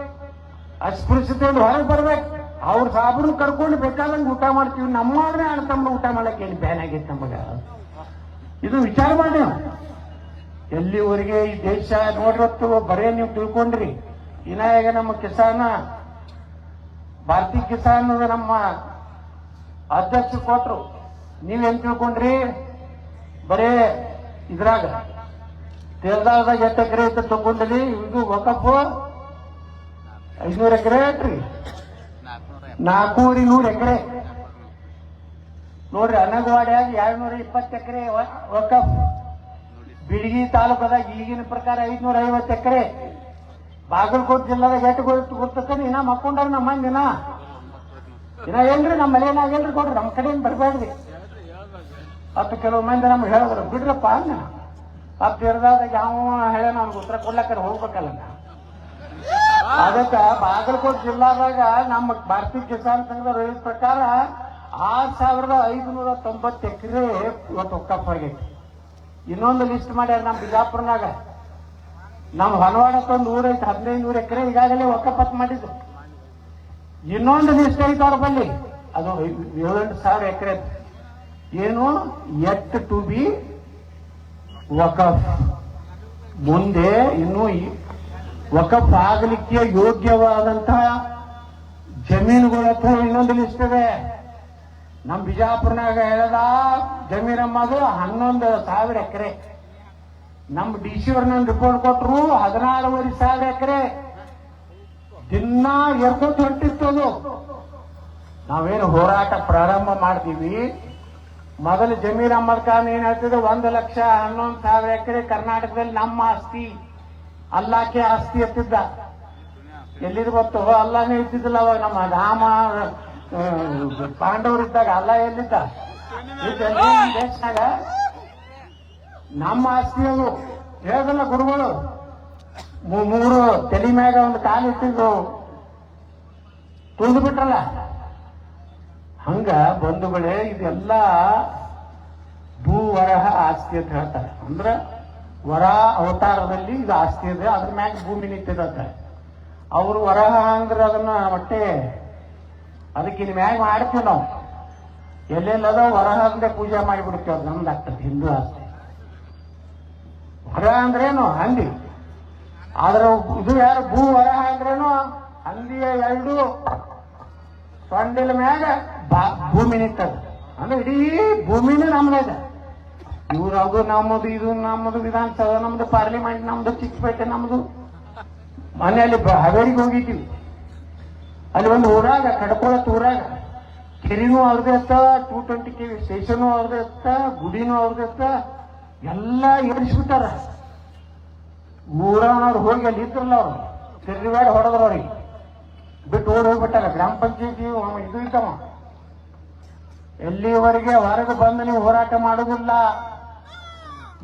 ಒಂದು ಹೊರಗೆ ಬರ್ಬೇಕು. ಅವ್ರ ಸಾಬ್ರು ಕರ್ಕೊಂಡು ಬೇಕಾದಂಗೆ ಊಟ ಮಾಡ್ತೀವಿ. ನಮ್ಮ ಅಣ್ಣ ತಮ್ಮ ಊಟ ಮಾಡಕ್ಕೆ ಏನು ಬ್ಯಾನ್ ಆಗೈತೆ ನಮಗ? ಇದು ವಿಚಾರ ಮಾಡಿ. ಎಲ್ಲಿವರೆಗೆ ಈ ದೇಶ ನೋಡಿರತ್ತು ಬರೇ ನೀವು ತಿಳ್ಕೊಂಡ್ರಿ. ಇನ್ನ ಈಗ ನಮ್ಮ ಕಿಸಾನ, ಭಾರತೀಯ ಕಿಸಾನ್ ನಮ್ಮ ಅಧ್ಯಕ್ಷ ಕೊಟ್ರು. ನೀವೇನ್ ತಿಳ್ಕೊಂಡ್ರಿ? ಬರೇ ಇದ್ರಾಗ ತೇಲ್ದಾಳದಾಗ ಎಷ್ಟು ಎಕರೆ ಐತೆ ತಗೊಂಡ್ರಿ? ಇದು ಒಕ್ಕಪ್ಪು ಐನೂರು ಎಕರೆ ಐತ್ರಿ. ನಾಲ್ಕೂರಿ ನೂರು ಎಕರೆ. ನೋಡ್ರಿ ಅನಗವಾಡ್ಯಾಗ ಎರಡ್ನೂರ ಇಪ್ಪತ್ತು ಎಕರೆ ವಕಫ್ ಬಿಡಗಿ ತಾಲೂಕದಾಗ ಈಗಿನ ಪ್ರಕಾರ ಐದ್ನೂರ ಐವತ್ತು ಎಕರೆ ಬಾಗಲಕೋಟೆ ಜಿಲ್ಲಾದಾಗ ಎಷ್ಟು ಗೊತ್ತು ಗೊತ್ತಕ್ಕಂದ್ರೆ ಇನ್ನ ಮಕ್ಕೊಂಡಾರ ನಮ್ಮ ಮಂದಿ ಇನ್ನ. ಇನ್ನ ಏನ್ರಿ ನಮ್ಮ ಮನೆಯನ್ನಾಗ ಏನ್ರಿ ಕೊಡ್ರಿ ನಮ್ಮ ಕಡೆಯಿಂದ ಬರಬೇಡ್ರಿ. ಹತ್ತು ಕೆಲವು ಮಂದಿ ನಮ್ಗೆ ಹೇಳಿದ್ರು, ಬಿಡ್ರಪ್ಪ ಅನ್ನ ಹತ್ತು ಇರದಾಗ ಯಾವ ಹೇಳ ನಮ್ಗೆ ಉತ್ತರ ಕೊಡ್ಲಕ್ಕ ಹೋಗ್ಬೇಕಲ್ಲ. ಅದಕ್ಕ ಬಾಗಲಕೋಟೆ ಜಿಲ್ಲಾದಾಗ ನಮ್ಮ ಭಾರತೀಯ ಕಿಸಾನ್ ಸಂಘದ ಪ್ರಕಾರ ಆರ್ ಸಾವಿರದ ಐದುನೂರ ತೊಂಬತ್ತು ಎಕರೆ ಇವತ್ತು ಒಕ್ಕಪ್ಪ ಆಗೈತಿ. ಇನ್ನೊಂದು ಲಿಸ್ಟ್ ಮಾಡ್ಯಾರ ನಮ್ಮ ಬಿಜಾಪುರನಾಗ. ನಮ್ಮ ಹೊನವಾಡಕ್ಕೊಂದು ಒಂದು ಊರ ಹದಿನೈದು ನೂರು ಎಕರೆ ಈಗಾಗಲೇ ಒಕ್ಕಪತ್ ಮಾಡಿದ್ರು ಇನ್ನೊಂದು ಲಿಸ್ಟ್ ಐತೆ ಅವ್ರ ಬಲ್ಲಿ. ಅದು ಏಳೆಂಟು ಸಾವಿರ ಎಕರೆ. ಏನು? ಎಟ್ ಟು ಬಿ ವಕಫ್ ಮುಂದೆ ಇನ್ನೂ ವಕಫ್ ಆಗಲಿಕ್ಕೆ ಯೋಗ್ಯವಾದಂತಹ ಜಮೀನುಗಳ ಹತ್ರ ಇನ್ನೊಂದು ಲಿಸ್ಟ್ ಇದೆ. ನಮ್ಮ ಬಿಜಾಪುರನಾಗ ಹೇಳದ ಜಮೀನಮ್ಮದು ಹನ್ನೊಂದು ಸಾವಿರ ಎಕರೆ. ನಮ್ಮ ಡಿ ಸಿ ಅವ್ರನ್ನ ರಿಪೋರ್ಟ್ ಕೊಟ್ಟರು ಹದಿನಾರುವರೆ ಸಾವಿರ ಎಕರೆ. ದಿನ ಎರ್ಕೋತ ಹೊಂಟಿತ್ತು ಅದು. ನಾವೇನು ಹೋರಾಟ ಪ್ರಾರಂಭ ಮಾಡ್ತೀವಿ. ಮೊದಲು ಜಮೀರ್ ಅಹಮದ್ ಖಾನ್ ಏನ್ ಹೇಳ್ತಿದ್ರು ಒಂದು ಲಕ್ಷ ಹನ್ನೊಂದು ಸಾವಿರ ಎಕರೆ ಕರ್ನಾಟಕದಲ್ಲಿ ನಮ್ಮ ಆಸ್ತಿ. ಅಲ್ಲಾಕೆ ಆಸ್ತಿ ಎತ್ತಿದ್ದ. ಎಲ್ಲಿದ್ ಗೊತ್ತು? ಅಲ್ಲಾನೇ ಇದ್ದಿದ್ದಿಲ್ಲ ಅವಾಗ ನಮ್ಮ ಆ, ಪಾಂಡವರಿದ್ದಾಗ ಅಲ್ಲ ಎಲ್ಲಿದ್ದ? ದೇಶದಾಗ? ನಮ್ಮ ಆಸ್ತಿ ಅದು ಹೇಳದಲ್ಲ ಗುರುಗಳು ಮೂರು ತಲೆ ಮ್ಯಾಗ ಒಂದು ಕಾಲು ಇಟ್ಟಿದ್ದು ತುಳಿದು ಬಿಟ್ರಲ್ಲ? ಹಂಗ ಬಂಧುಗಳೇ ಇದೆಲ್ಲ ಭೂ ವರಹ ಆಸ್ತಿ ಅಂತ ಹೇಳ್ತಾರೆ. ಅಂದ್ರ ವರ ಅವತಾರದಲ್ಲಿ ಇದು ಆಸ್ತಿ ಇದೆ ಅದ್ರ ಮ್ಯಾಗ ಭೂಮಿ ನಿಂತಿದ್ದಾರೆ ಅವರು ವರಹ ಅಂದ್ರೆ ಅದನ್ನ ಹೊಟ್ಟೆ ಅದಕ್ಕೆ ಇನ್ ಮ್ಯಾಗ ಮಾಡ್ತೀವಿ ನಾವು. ಎಲ್ಲೆಲ್ಲದೋ ಹೊರಹಂದೆ ಪೂಜೆ ಮಾಡಿಬಿಡ್ತೇವೆ ಅದು ನಮ್ದು ಆಗ್ತದೆ ಹಿಂದೂ ಆಸ್ತಿ ಹೊರ ಅಂದ್ರೇನು ಹಂದಿ. ಆದ್ರೆ ಇದು ಯಾರು ಭೂ ಹೊರ ಅಂದ್ರೇನು ಹಂದಿಯ ಎರಡು ಸೊಂಡಿಲ ಮ್ಯಾಗ ಭೂಮಿ ನಿಂತದ. ಅಂದ್ರೆ ಇಡೀ ಭೂಮಿನೇ ನಮ್ದೇ ಇವ್ರ ಅದು ನಮ್ಮದು ಇದು ನಮ್ಮದು ವಿಧಾನಸಭಾ, ನಮ್ದು ಪಾರ್ಲಿಮೆಂಟ್ ನಮ್ದು ಚಿಕ್ಕಪೇಟೆ, ನಮ್ದು ಮನೆಯಲ್ಲಿ ಹಾವೇರಿಗೆ ಹೋಗಿದ್ದೀವಿ. ಅಲ್ಲಿ ಒಂದು ಊರಾಗ ಕಡ್ಕೊಳತ್ ಊರಾಗ. ಕೆರೆನೂ ಅವ್ರದೇ ಇತ್ತ ಟೂ ಟ್ವೆಂಟಿ ಕೆ ಸ್ಟೇಷನು ಅವ್ರದೇ ಇತ್ತ ಗುಡಿನೂ ಅವ್ರದೇ ಇತ್ತ ಎಲ್ಲ ಏರಿಸ್ಬಿಟ್ಟಾರ. ಊರವ್ರು ಹೋಗಿ ಅಲ್ಲಿ ಇದ್ರಲ್ಲ ಅವ್ರು. ತಿರುಗಾಡಿ ಹೊಡೆದ್ರು ಅವ್ರಿಗೆ. ಬಿಟ್ಟು ಓಡ್ ಹೋಗ್ಬಿಟ್ಟಾರ. ಗ್ರಾಮ ಪಂಚಾಯತಿ ಇದು ಇದ್ದವ. ಎಲ್ಲಿವರೆಗೆ ಹೊರಗೆ ಬಂದು ನೀವು ಹೋರಾಟ ಮಾಡೋದಿಲ್ಲ.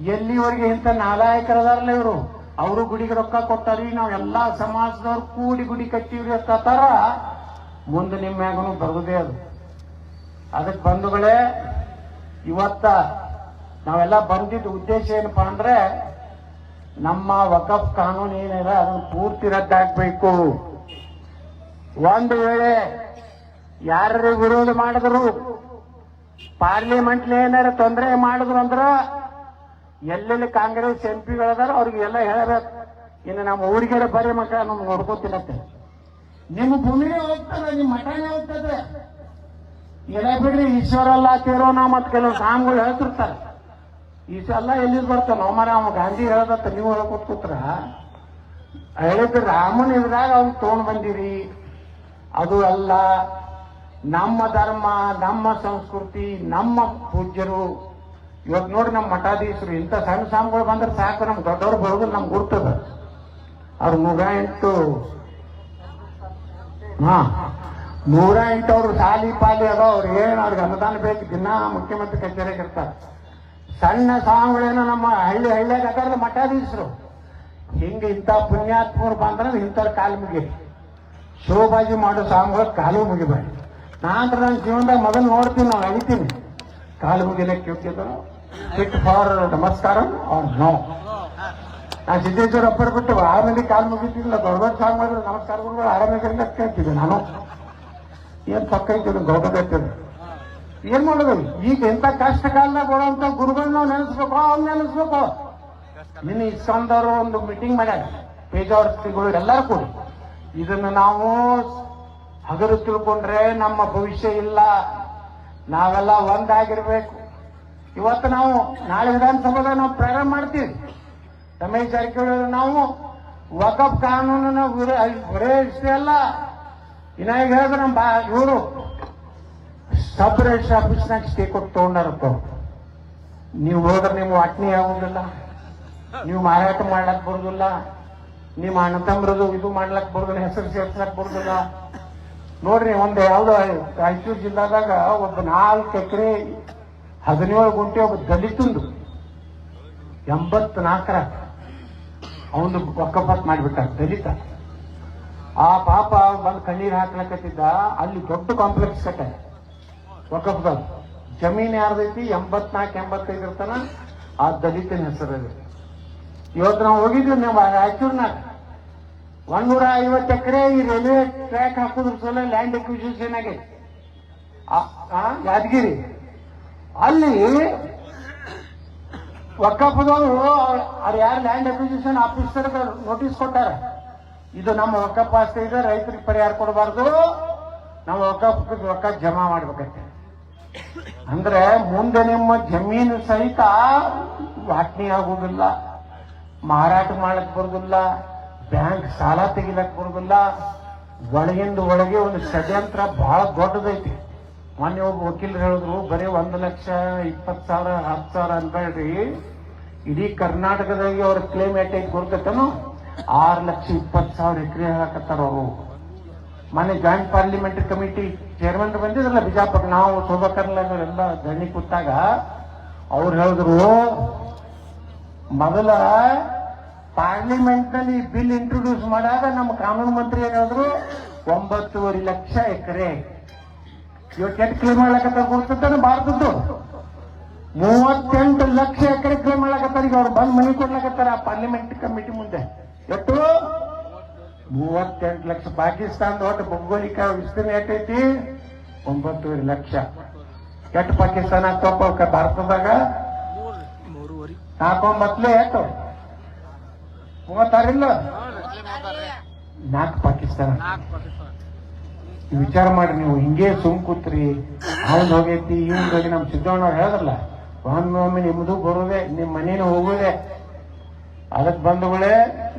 ಎಲ್ಲಿವರೆಗೆ ಇಂಥ ನಾಲಾಯಕರದಾರಲ್ಲ ಇವರು? ಅವರು ಗುಡಿಗೆ ರೊಕ್ಕ ಕೊಟ್ಟಾರಿ, ನಾವು ಎಲ್ಲಾ ಸಮಾಜದವ್ರು ಕೂಡಿ ಗುಡಿ ಕಟ್ಟಿವ್ರಿ ಅಂತಾರ ಮುಂದೆ ನಿಮ್ಮ ಮ್ಯಾಗನು ಬರುವುದೇ ಅದು. ಅದಕ್ಕೆ ಬಂಧುಗಳೇ, ಇವತ್ತ ನಾವೆಲ್ಲ ಬಂದಿದ್ದ ಉದ್ದೇಶ ಏನಪ್ಪಾ ಅಂದ್ರೆ ನಮ್ಮ ವಕಫ್ ಕಾನೂನು ಏನಿದೆ ಅದನ್ನು ಪೂರ್ತಿ ರದ್ದಾಗಬೇಕು. ಒಂದು ವೇಳೆ ಯಾರು ವಿರೋಧ ಮಾಡಿದ್ರು ಪಾರ್ಲಿಮೆಂಟ್ ಏನಾರ ತೊಂದರೆ ಮಾಡಿದ್ರು ಅಂದ್ರ ಎಲ್ಲೆಲ್ಲಿ ಕಾಂಗ್ರೆಸ್ ಎಂ ಪಿಗಳದಾರ ಅವ್ರಿಗೆ ಎಲ್ಲ ಹೇಳಬೇಕು. ಇನ್ನು ನಮ್ಮ ಊರಿಗೆ ಬರೀ ಮಕ್ಕಳ ನಮ್ಗೆ ನೋಡ್ಕೋತಿರತ್ತೆ. ನಿಮ್ಮ ಭೂಮಿನೇ ಹೋಗ್ತದೆ ನಿಮ್ಮ ಮಠನೇ ಹೋಗ್ತದೆ ಎಲ್ಲ ಬಿಡ್ರಿ ಈಶ್ವರ ಅಲ್ಲ ತೇರೋನ ಮತ್ತೆ ಕೆಲವು ಸಾಮ್ಗಳು ಹೇಳ್ತಿರ್ತಾರೆ. ಈಶ್ವರ ಎಲ್ಲಿ ಬರ್ತಾನ? ಅವಮಾರ ಅವ ಗಾಂಧಿ ಹೇಳದತ್ತ ನೀವು ಹೇಳ್ಕೊತ್ ಕೂತ್ರ. ಹೇಳಿದ್ರೆ ರಾಮನ ಇದ್ರಾಗ ಅವ್ನು ತಗೊಂಡ್ ಬಂದಿರಿ. ಅದು ಅಲ್ಲ, ನಮ್ಮ ಧರ್ಮ, ನಮ್ಮ ಸಂಸ್ಕೃತಿ, ನಮ್ಮ ಪೂಜ್ಯರು ಇವತ್ತು ನೋಡಿ ನಮ್ಮ ಮಠಾಧೀಶರು, ಇಂಥ ಸಣ್ಣ ಸ್ವಾಮಿಗಳು ಬಂದ್ರೆ ಸಾಕು ನಮ್ಗೆ ದೊಡ್ಡವ್ರು ಬರೋದು ನಮ್ಗೆ ಗುರ್ತದ. ಅವ್ರ ನೂರ ಎಂಟು, ಹಾ, ನೂರ ಎಂಟವ್ರು ಸಾಲಿ ಪಾಲಿ ಅದ ಅವ್ರು ಏನು ಅವ್ರಿಗೆ ಅನುದಾನ ಬೇಕು, ದಿನ ಮುಖ್ಯಮಂತ್ರಿ ಕಚೇರಿಗೆ ಇರ್ತಾರೆ. ಸಣ್ಣ ಸ್ವಾಮಿಗಳೇನೋ ನಮ್ಮ ಹಳ್ಳಿ ಹಳ್ಳಿಯಾಗ ಅದಾರಲ್ಲ ಮಠಾಧೀಶರು. ಹಿಂಗೆ ಇಂಥ ಪುಣ್ಯಾತ್ಮರು ಬಂದ್ರೆ ಇಂಥವ್ರ ಕಾಲು ಮುಗಿ. ಶೋಭಾಜಿ ಮಾಡೋ ಸ್ವಾಮಿಗಳು ಕಾಲು ಮುಗಿಬೇಡಿ ನಾನ್ ನನ್ನ ಜೀವನದಾಗ ಮೊದಲು ನೋಡ್ತೀನಿ, ನಾವು ಅಳಿತೀನಿ ಕಾಲು ಮುಗಿಲಕ್ಕೆ ಯೋಗ್ಯದರು ಫಿಟ್ ಫಾರ್ ನಮಸ್ಕಾರ ಅವ್ರು ನೋ ನಾನು ಸಿದ್ದೇಶ್ವರ ಅಪ್ಪರ್ ಬಿಟ್ಟು ಆಮೇಲೆ ಕಾಲು ಮುಗಿತಿಲ್ಲ. ದೊಡ್ಡ ದೊಡ್ಡ ಮಾಡಿದ್ರೆ ನಮಸ್ಕಾರ ಗುರುಗಳು ಆರಾಮಿಗೆ ಕೇಳ್ತಿದ್ದೆ ನಾನು. ಏನ್ ಪಕ್ಕ ಇದ್ದೀನಿ ಗೌರವ ಏನ್ ಮಾಡೋದು? ಈಗ ಎಂತ ಕಷ್ಟ ಕಾಲದಾಗ ಬರುವಂತ ಗುರುಗಳನ್ನ ನಾವು ನೆನೆಸ್ಬೇಕು, ಅವ್ನು ನೆನೆಸ್ಬೇಕು. ನಿನ್ನ ಇಸ್ಕೊಂಡವರು ಒಂದು ಮೀಟಿಂಗ್ ಮಾಡ್ಯಾರ. ಪೇಜಾವರ್ತಿಗಳು ಎಲ್ಲರೂ ಕೂಡ. ಇದನ್ನು ನಾವು ಹಗರು ತಿಳ್ಕೊಂಡ್ರೆ ನಮ್ಮ ಭವಿಷ್ಯ ಇಲ್ಲ. ನಾವೆಲ್ಲ ಒಂದಾಗಿರ್ಬೇಕು. ಇವತ್ತು ನಾವು ನಾಳೆ ವಿಧಾನಸಭೆದಾಗ ನಾವು ಪ್ರಾರಂಭ ಮಾಡ್ತೀವಿ ರಮೇಶ್ ಜಾರಕಿಹೊಳಿ ನಾವು ವಕಫ್ ಕಾನೂನನ್ನ ವಿರ- ಬರೇ ಇಷ್ಟೇ ಅಲ್ಲ ಇನ್ನ ಈಗ ಹೇಳಿದ್ರೆ ನಮ್ಮ ಬಾ ಇವರು ಸಬ್ ರಿಜಿಸ್ಟರ್ ಆಫೀಸ್ನಾಗ ಸ್ಟೇ ಕೊಟ್ಟು ತಗೊಂಡಾರಪ್ಪ ನೀವು ಹೋದ್ರೆ ನಿಮ್ಮ ವಾಟ್ನಿ ಆಗೋದಿಲ್ಲ ನೀವು ಮಾರಾಟ ಮಾಡ್ಲಕ್ ಬರೋದಿಲ್ಲ ನಿಮ್ಮ ಅಣ್ಣ ತಮ್ಮರದು ಇದು ಮಾಡ್ಲಕ್ ಬರೋದಿಲ್ಲ ಹೆಸರು ಸೇರ್ಸಕ್ ಬರೋದಿಲ್ಲ ನೋಡ್ರಿ ಒಂದು ಯಾವುದೋ ರಾಯಚೂರು ಜಿಲ್ಲಾದಾಗ ಒಂದು ನಾಲ್ಕು ಎಕರೆ ಹದಿನೇಳು ಗುಂಟೆ ಒಬ್ಬ ದಲಿತಂದು ಎಂಬತ್ನಾಲ್ಕರ ಅವನು ಒಕ್ಕಪಾತ್ ಮಾಡಿಬಿಟ್ಟ ದಲಿತ. ಆ ಪಾಪ ಬಂದು ಕಣ್ಣೀರು ಹಾಕ್ಲಕತ್ತಿದ್ದ ಅಲ್ಲಿ ದೊಡ್ಡ ಕಾಂಪ್ಲೆಕ್ಸ್ ಕಟ್ಟ. ಒಕ್ಕಪ್ಪ ಜಮೀನ್ ಯಾರ್ದೈತಿ? ಎಂಬತ್ನಾಲ್ಕು ಎಂಬತ್ತೈದು ಇರ್ತಾನ ಆ ದಲಿತನ ಹೆಸರಲ್ಲಿ. ಇವತ್ತು ನಾವು ಹೋಗಿದ್ವಿ ನಾವು ರಾಯಚೂರ್ನಾಗ. ಒಂದೂರ ಐವತ್ತು ಎಕರೆ ಈ ರೈಲ್ವೆ ಟ್ರ್ಯಾಕ್ ಹಾಕುದ್ರ ಸಲ ಲ್ಯಾಂಡ್ ಆ- ಆ, ಯಾದಗಿರಿ. ಅಲ್ಲಿ ಒಕ್ಕಪ್ಪದವರು ಅವ್ರು ಯಾರು ಲ್ಯಾಂಡ್ ಅಕ್ವಿಸಿಷನ್ ಆಫೀಸರ್ ನೋಟಿಸ್ ಕೊಟ್ಟಾರ. ಇದು ನಮ್ಮ ಒಕ್ಕಪ್ಪ ಆಸ್ತಿ ಇದೆ, ರೈತರಿಗೆ ಪರಿಹಾರ ಕೊಡಬಾರ್ದು. ನಾವು ಒಕ್ಕಪ್ಪ ರೊಕ್ಕ ಜಮಾ ಮಾಡ್ಬೇಕಂತೆ. ಅಂದ್ರೆ ಮುಂದೆ ನಿಮ್ಮ ಜಮೀನು ಸಹಿತ ವಾಟ್ನಿ ಆಗುವುದಿಲ್ಲ, ಮಾರಾಟ ಮಾಡಕ್ ಬರುದಿಲ್ಲ ಬ್ಯಾಂಕ್ ಸಾಲ ತೆಗಿಲಕ್ ಬರುದಿಲ್ಲ ಒಳಗಿಂದ ಒಳಗೆ ಒಂದು ಷಡ್ಯಂತ್ರ ಬಹಳ ದೊಡ್ಡದೈತಿ. ಮೊನ್ನೆ ಒಬ್ಬ ವಕೀಲರು ಹೇಳಿದ್ರು, ಬರೀ ಒಂದು ಲಕ್ಷ ಇಪ್ಪತ್ತು ಸಾವಿರ, ಹತ್ತು ಸಾವಿರ ಅನ್ಬೇಡ್ರಿ ಇಡೀ ಕರ್ನಾಟಕದಾಗೆ ಅವ್ರ ಕ್ಲೇಮ್ ಎಟ್ಟೈತಿ ಗೊತ್ತೇನು ಆರು ಲಕ್ಷ ಇಪ್ಪತ್ತು ಸಾವಿರ ಎಕರೆ ಹಾಕತ್ತಾರ ಅವರು. ಮೊನ್ನೆ ಜಾಯಿಂಟ್ ಪಾರ್ಲಿಮೆಂಟರಿ ಕಮಿಟಿ ಚೇರ್ಮನ್ ಬಂದಿದ್ರಲ್ಲ ಬಿಜಾಪುರ, ನಾವು ಶೋಭಕರ್ಲೆಲ್ಲ ಧರಣಿ ಕೂತಾಗ, ಅವ್ರು ಹೇಳಿದ್ರು, ಮೊದಲ ಪಾರ್ಲಿಮೆಂಟ್ನಲ್ಲಿ ಬಿಲ್ ಇಂಟ್ರೊಡ್ಯೂಸ್ ಮಾಡಾಗ ನಮ್ಮ ಕಾನೂನು ಮಂತ್ರಿ ಏನಾದ್ರು ಒಂಬತ್ತುವರೆ ಲಕ್ಷ ಎಕರೆ ಇವತ್ತು ಎಷ್ಟು ಕ್ಲೇಮ್ ಮಾಡ್ಲಕತ್ತಾರ ಗೊತ್ತಾನೆ ಭಾರತದ್ದು ಮೂವತ್ತೆಂಟು ಲಕ್ಷ ಎಕರೆ ಕ್ಲೇಮ್ ಮಾಡ್ಲಕತ್ತಾರ. ಈಗ ಅವ್ರು ಬಂದ್ ಮನಿ ಕೊಡ್ಲಕತ್ತಾರ ಪಾರ್ಲಿಮೆಂಟ್ ಕಮಿಟಿ ಮುಂದೆ. ಎಷ್ಟು ಮೂವತ್ತೆಂಟು ಲಕ್ಷ. ಪಾಕಿಸ್ತಾನದ ಒಟ್ಟು ಭೌಗೋಳಿಕ ವಿಸ್ತೀರ್ಣ ಎಷ್ಟೈತಿ? ಒಂಬತ್ತುವರೆ ಲಕ್ಷ. ಎಷ್ಟು ಪಾಕಿಸ್ತಾನ ಆಗ್ತಾವಪ್ಪ ಭಾರತದಾಗ? ನಾಲ್ಕೊಂಬತ್ಲೆ ಎಷ್ಟು ಮೂವತ್ತಾರಿಲ್ಲ ನಾಲ್ಕು ಪಾಕಿಸ್ತಾನ. ವಿಚಾರ ಮಾಡಿ, ನೀವು ಹಿಂಗೆ ಸುಮ್ ಕೂತ್ರಿ. ಅವನ್ ಹೋಗೈತಿ, ಇವ್ನ್ ಹೋಗಿ ನಮ್ ಸಿದ್ದವಣ್ಣ ಹೇಳದ್ರಲ್ಲ ಒಮ್ಮೆ ನಿಮ್ದು ಬರೋದೇ ನಿಮ್ ಮನೇನು ಹೋಗೋದೆ ಅದಕ್ ಬಂಧುಗಳೇ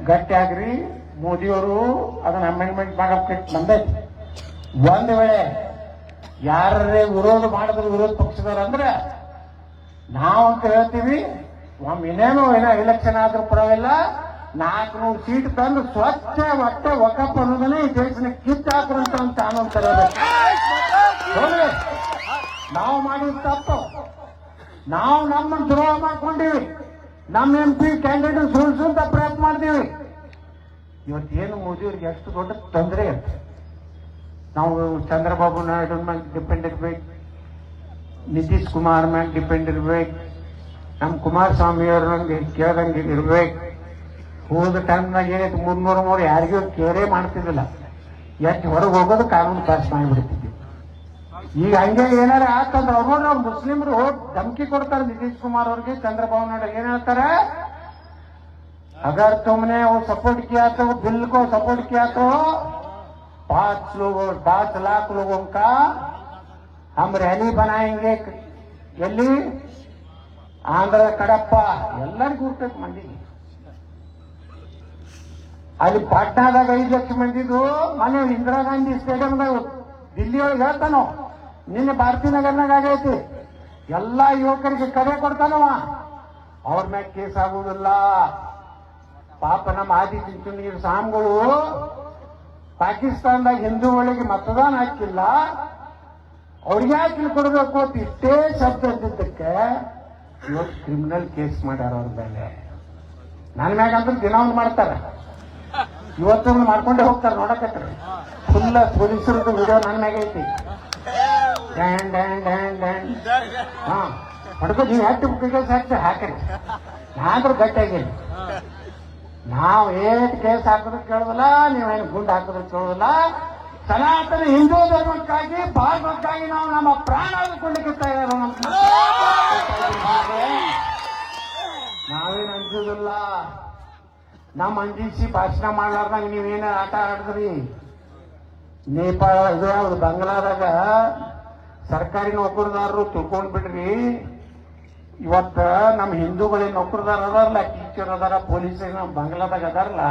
ಗಟ್ಟಿ ಆಗ್ರಿ. ಮೋದಿಯವರು ಅದನ್ನ ಅಮೆಂಡ್ಮೆಂಟ್ ಮಾಡಕ್ ಬಂದೈತಿ ಒಂದ್ ವೇಳೆ ಯಾರೇ ವಿರೋಧ ಮಾಡಿದ್ರು ವಿರೋಧ ಪಕ್ಷದವ್ರು ಅಂದ್ರೆ, ನಾವು ಅಂತ ಹೇಳ್ತೀವಿ ಒಮ್ಮೆ ಇನ್ನೇನು ಏನೋ ಎಲೆಕ್ಷನ್ ಆದ್ರೂ ಪರವಾಗಿಲ್ಲ. ನಾಲ್ಕುನೂರು ಸೀಟ್ ತಂದು ಸ್ವಚ್ಛ ಮತ್ತೆ ಒಕ್ಕಪ್ಪ ಅನ್ನೋದನ್ನೇ ಈ ದೇಶನ ಹಾಕುವಂತ ಅಂತ ಕಾನೂನು ನಾವು ಮಾಡಿದ ತಪ್ಪು. ನಾವು ನಮ್ಮನ್ನು ದ್ರೋಹ ಮಾಡ್ಕೊಂಡಿವಿ. ನಮ್ಮ ಎಂ ಪಿ ಕ್ಯಾಂಡಿಡೇಟ್ ಸುಳಿಸುವಂತ ಪ್ರಯತ್ನ ಮಾಡ್ತೀವಿ. ಇವತ್ತೇನು ಮೋದಿಯವ್ರಿಗೆ ಎಷ್ಟು ದೊಡ್ಡ ತೊಂದರೆ ಇರುತ್ತೆ ನಾವು ಚಂದ್ರಬಾಬು ನಾಯ್ಡು ಮೇಲೆ ಡಿಪೆಂಡ್ ಇರ್ಬೇಕು. ನಿತೀಶ್ ಕುಮಾರ್ ಮೇಲೆ ಡಿಪೆಂಡ್ ಇರ್ಬೇಕು. ನಮ್ಮ ಕುಮಾರಸ್ವಾಮಿ ಅವ್ರಂಗೆ ಕೇಳ್ದಂಗೆ ಇರ್ಬೇಕು. ಹೋದ ಟೈಮ್ನಾಗ ಏನೈತೆ ಮೂರ್ನೂರ ಮೂರು ಯಾರಿಗೂ ಕೇರೇ ಮಾಡ್ತಿದ್ದಿಲ್ಲ ಎಷ್ಟು ಹೊರಗೆ ಹೋಗೋದು ಕಾನೂನು ಪಾಸ್ ಮಾಡಿಬಿಡ್ತಿದ್ವಿ ಈಗ ಹಂಗೆ ಏನಾರ ಆತಂದ್ರೆ ಅವ್ರು ನೋಡ್ರಿ ಅವ್ರು ಮುಸ್ಲಿಮ್ರು ಹೋಗಿ ಧಮಕಿ ಕೊಡ್ತಾರೆ ನಿತೀಶ್ ಕುಮಾರ್ ಅವ್ರಿಗೆ ಚಂದ್ರಬಾಬು ನಾಯ್ಡು ಏನ್ ಹೇಳ್ತಾರೆ अगर तुमने वो सपोर्ट किया तो बिल को सपोर्ट किया तो पांच लोगों पांच लाख लोगों का हम रैली बनाएंगे ಎಲ್ಲಿ ಆಂಧ್ರದ ಕಡಪ್ಪ ಎಲ್ಲರಿಗೂ ಹುಟ್ಟಬೇಕು ಮಂದಿಗೆ ಅಲ್ಲಿ ಪಾಟ್ನಾದಾಗ ಐದು ಲಕ್ಷ ಮಂದಿದು ಮನೆ ಇಂದಿರಾ ಗಾಂಧಿ ಸ್ಟೇಡಿಯಂದಾಗ. ದಿಲ್ಲಿ ಒಳಗೆ ಹೇಳ್ತಾನೋ, ನಿನ್ನೆ ಭಾರತೀಯ ನಗರ್ನಾಗ ಆಗೈತಿ. ಎಲ್ಲಾ ಯುವಕರಿಗೆ ಕರೆ ಕೊಡ್ತಾನವ. ಅವ್ರ ಮ್ಯಾಗ ಕೇಸ್ ಆಗುವುದಿಲ್ಲ ಪಾಪ ನಮ್ಮ ಆದಿ ಚಿಂಚನಗಿರಿ ಸಾಮ್ಗಳು ಪಾಕಿಸ್ತಾನದಾಗ ಹಿಂದೂಗಳಿಗೆ ಮತದಾನ ಹಾಕಿಲ್ಲ. ಅವ್ರಿಗೆ ಯಾಕೆ ಕೊಡಬೇಕು ಅಂತ ಇಷ್ಟೇ ಶಬ್ದ ಅಂದಿದ್ದಕ್ಕೆ ಇವತ್ತು ಕ್ರಿಮಿನಲ್ ಕೇಸ್ ಮಾಡ್ಯಾರ ಅವ್ರ ಮೇಲೆ. ನನ್ನ ಮ್ಯಾಗ ಅಂದ್ರೆ ದಿನ ಒಂದು ಮಾಡ್ತಾರೆ. ಇವತ್ತೊಂದು ಮಾಡ್ಕೊಂಡೆ ಹೋಗ್ತಾರೆ ನೋಡಕತ್ತಾರೆ ಫುಲ್ ಪೊಲೀಸರದ್ದು ವಿಡಿಯೋ ನನ್ನ ಮ್ಯಾಗ ಐತಿ ಡ್ಯಾನ್ ಡ್ಯಾನ್ ಡ್ಯಾನ್ ಡ್ಯಾನ್ ಹಾ. ಹೊಡ್ಕೊ ನೀವು ಹೆಚ್ಚು ಕೇಸ್ ಹಾಕ್ತಾರೆ? ಹಾಕ್ರಿ. ನಾದ್ರು ಗಟ್ಟಿಯಾಗಿರಿ ನಾವು ಏಟ್ ಕೇಸ್ ಹಾಕಿದ್ರು ಕೇಳೋದಿಲ್ಲ ನೀವೇನು ಗುಂಡು ಹಾಕಿದ್ರು ಕೇಳೋದಿಲ್ಲ. ಸನಾತನ ಹಿಂದೂ ಧರ್ಮಕ್ಕಾಗಿ ಭಾರತಕ್ಕಾಗಿ ನಾವು ನಮ್ಮ ಪ್ರಾಣ ತಯಾರು ನಮ್ಮ ನಾವೇನು ಅಂಜುದಿಲ್ಲ ನಮ್ಮ ಅಂಜಿಸಿ ಭಾಷಣ ಮಾಡ್ಲಾರ್ದಂಗ ನೀವೇನ ಆಟ ಆಡಿದ್ರಿ? ನೇಪಾಳ, ಇದು ಯಾವ್ದು ಬಂಗ್ಲಾದಾಗ ಸರ್ಕಾರಿ ನೌಕರದಾರರು ತಿಳ್ಕೊಂಡ್ ಬಿಡ್ರಿ. ಇವತ್ತ ನಮ್ಮ ಹಿಂದೂಗಳಿಗೆ ನೌಕರದಾರ ಅದಾರಲ್ಲ ಟೀಚರ್ ಅದಾರ ಪೊಲೀಸ್ ಬಂಗ್ಲಾದಾಗ ಅದಾರಲ್ಲ,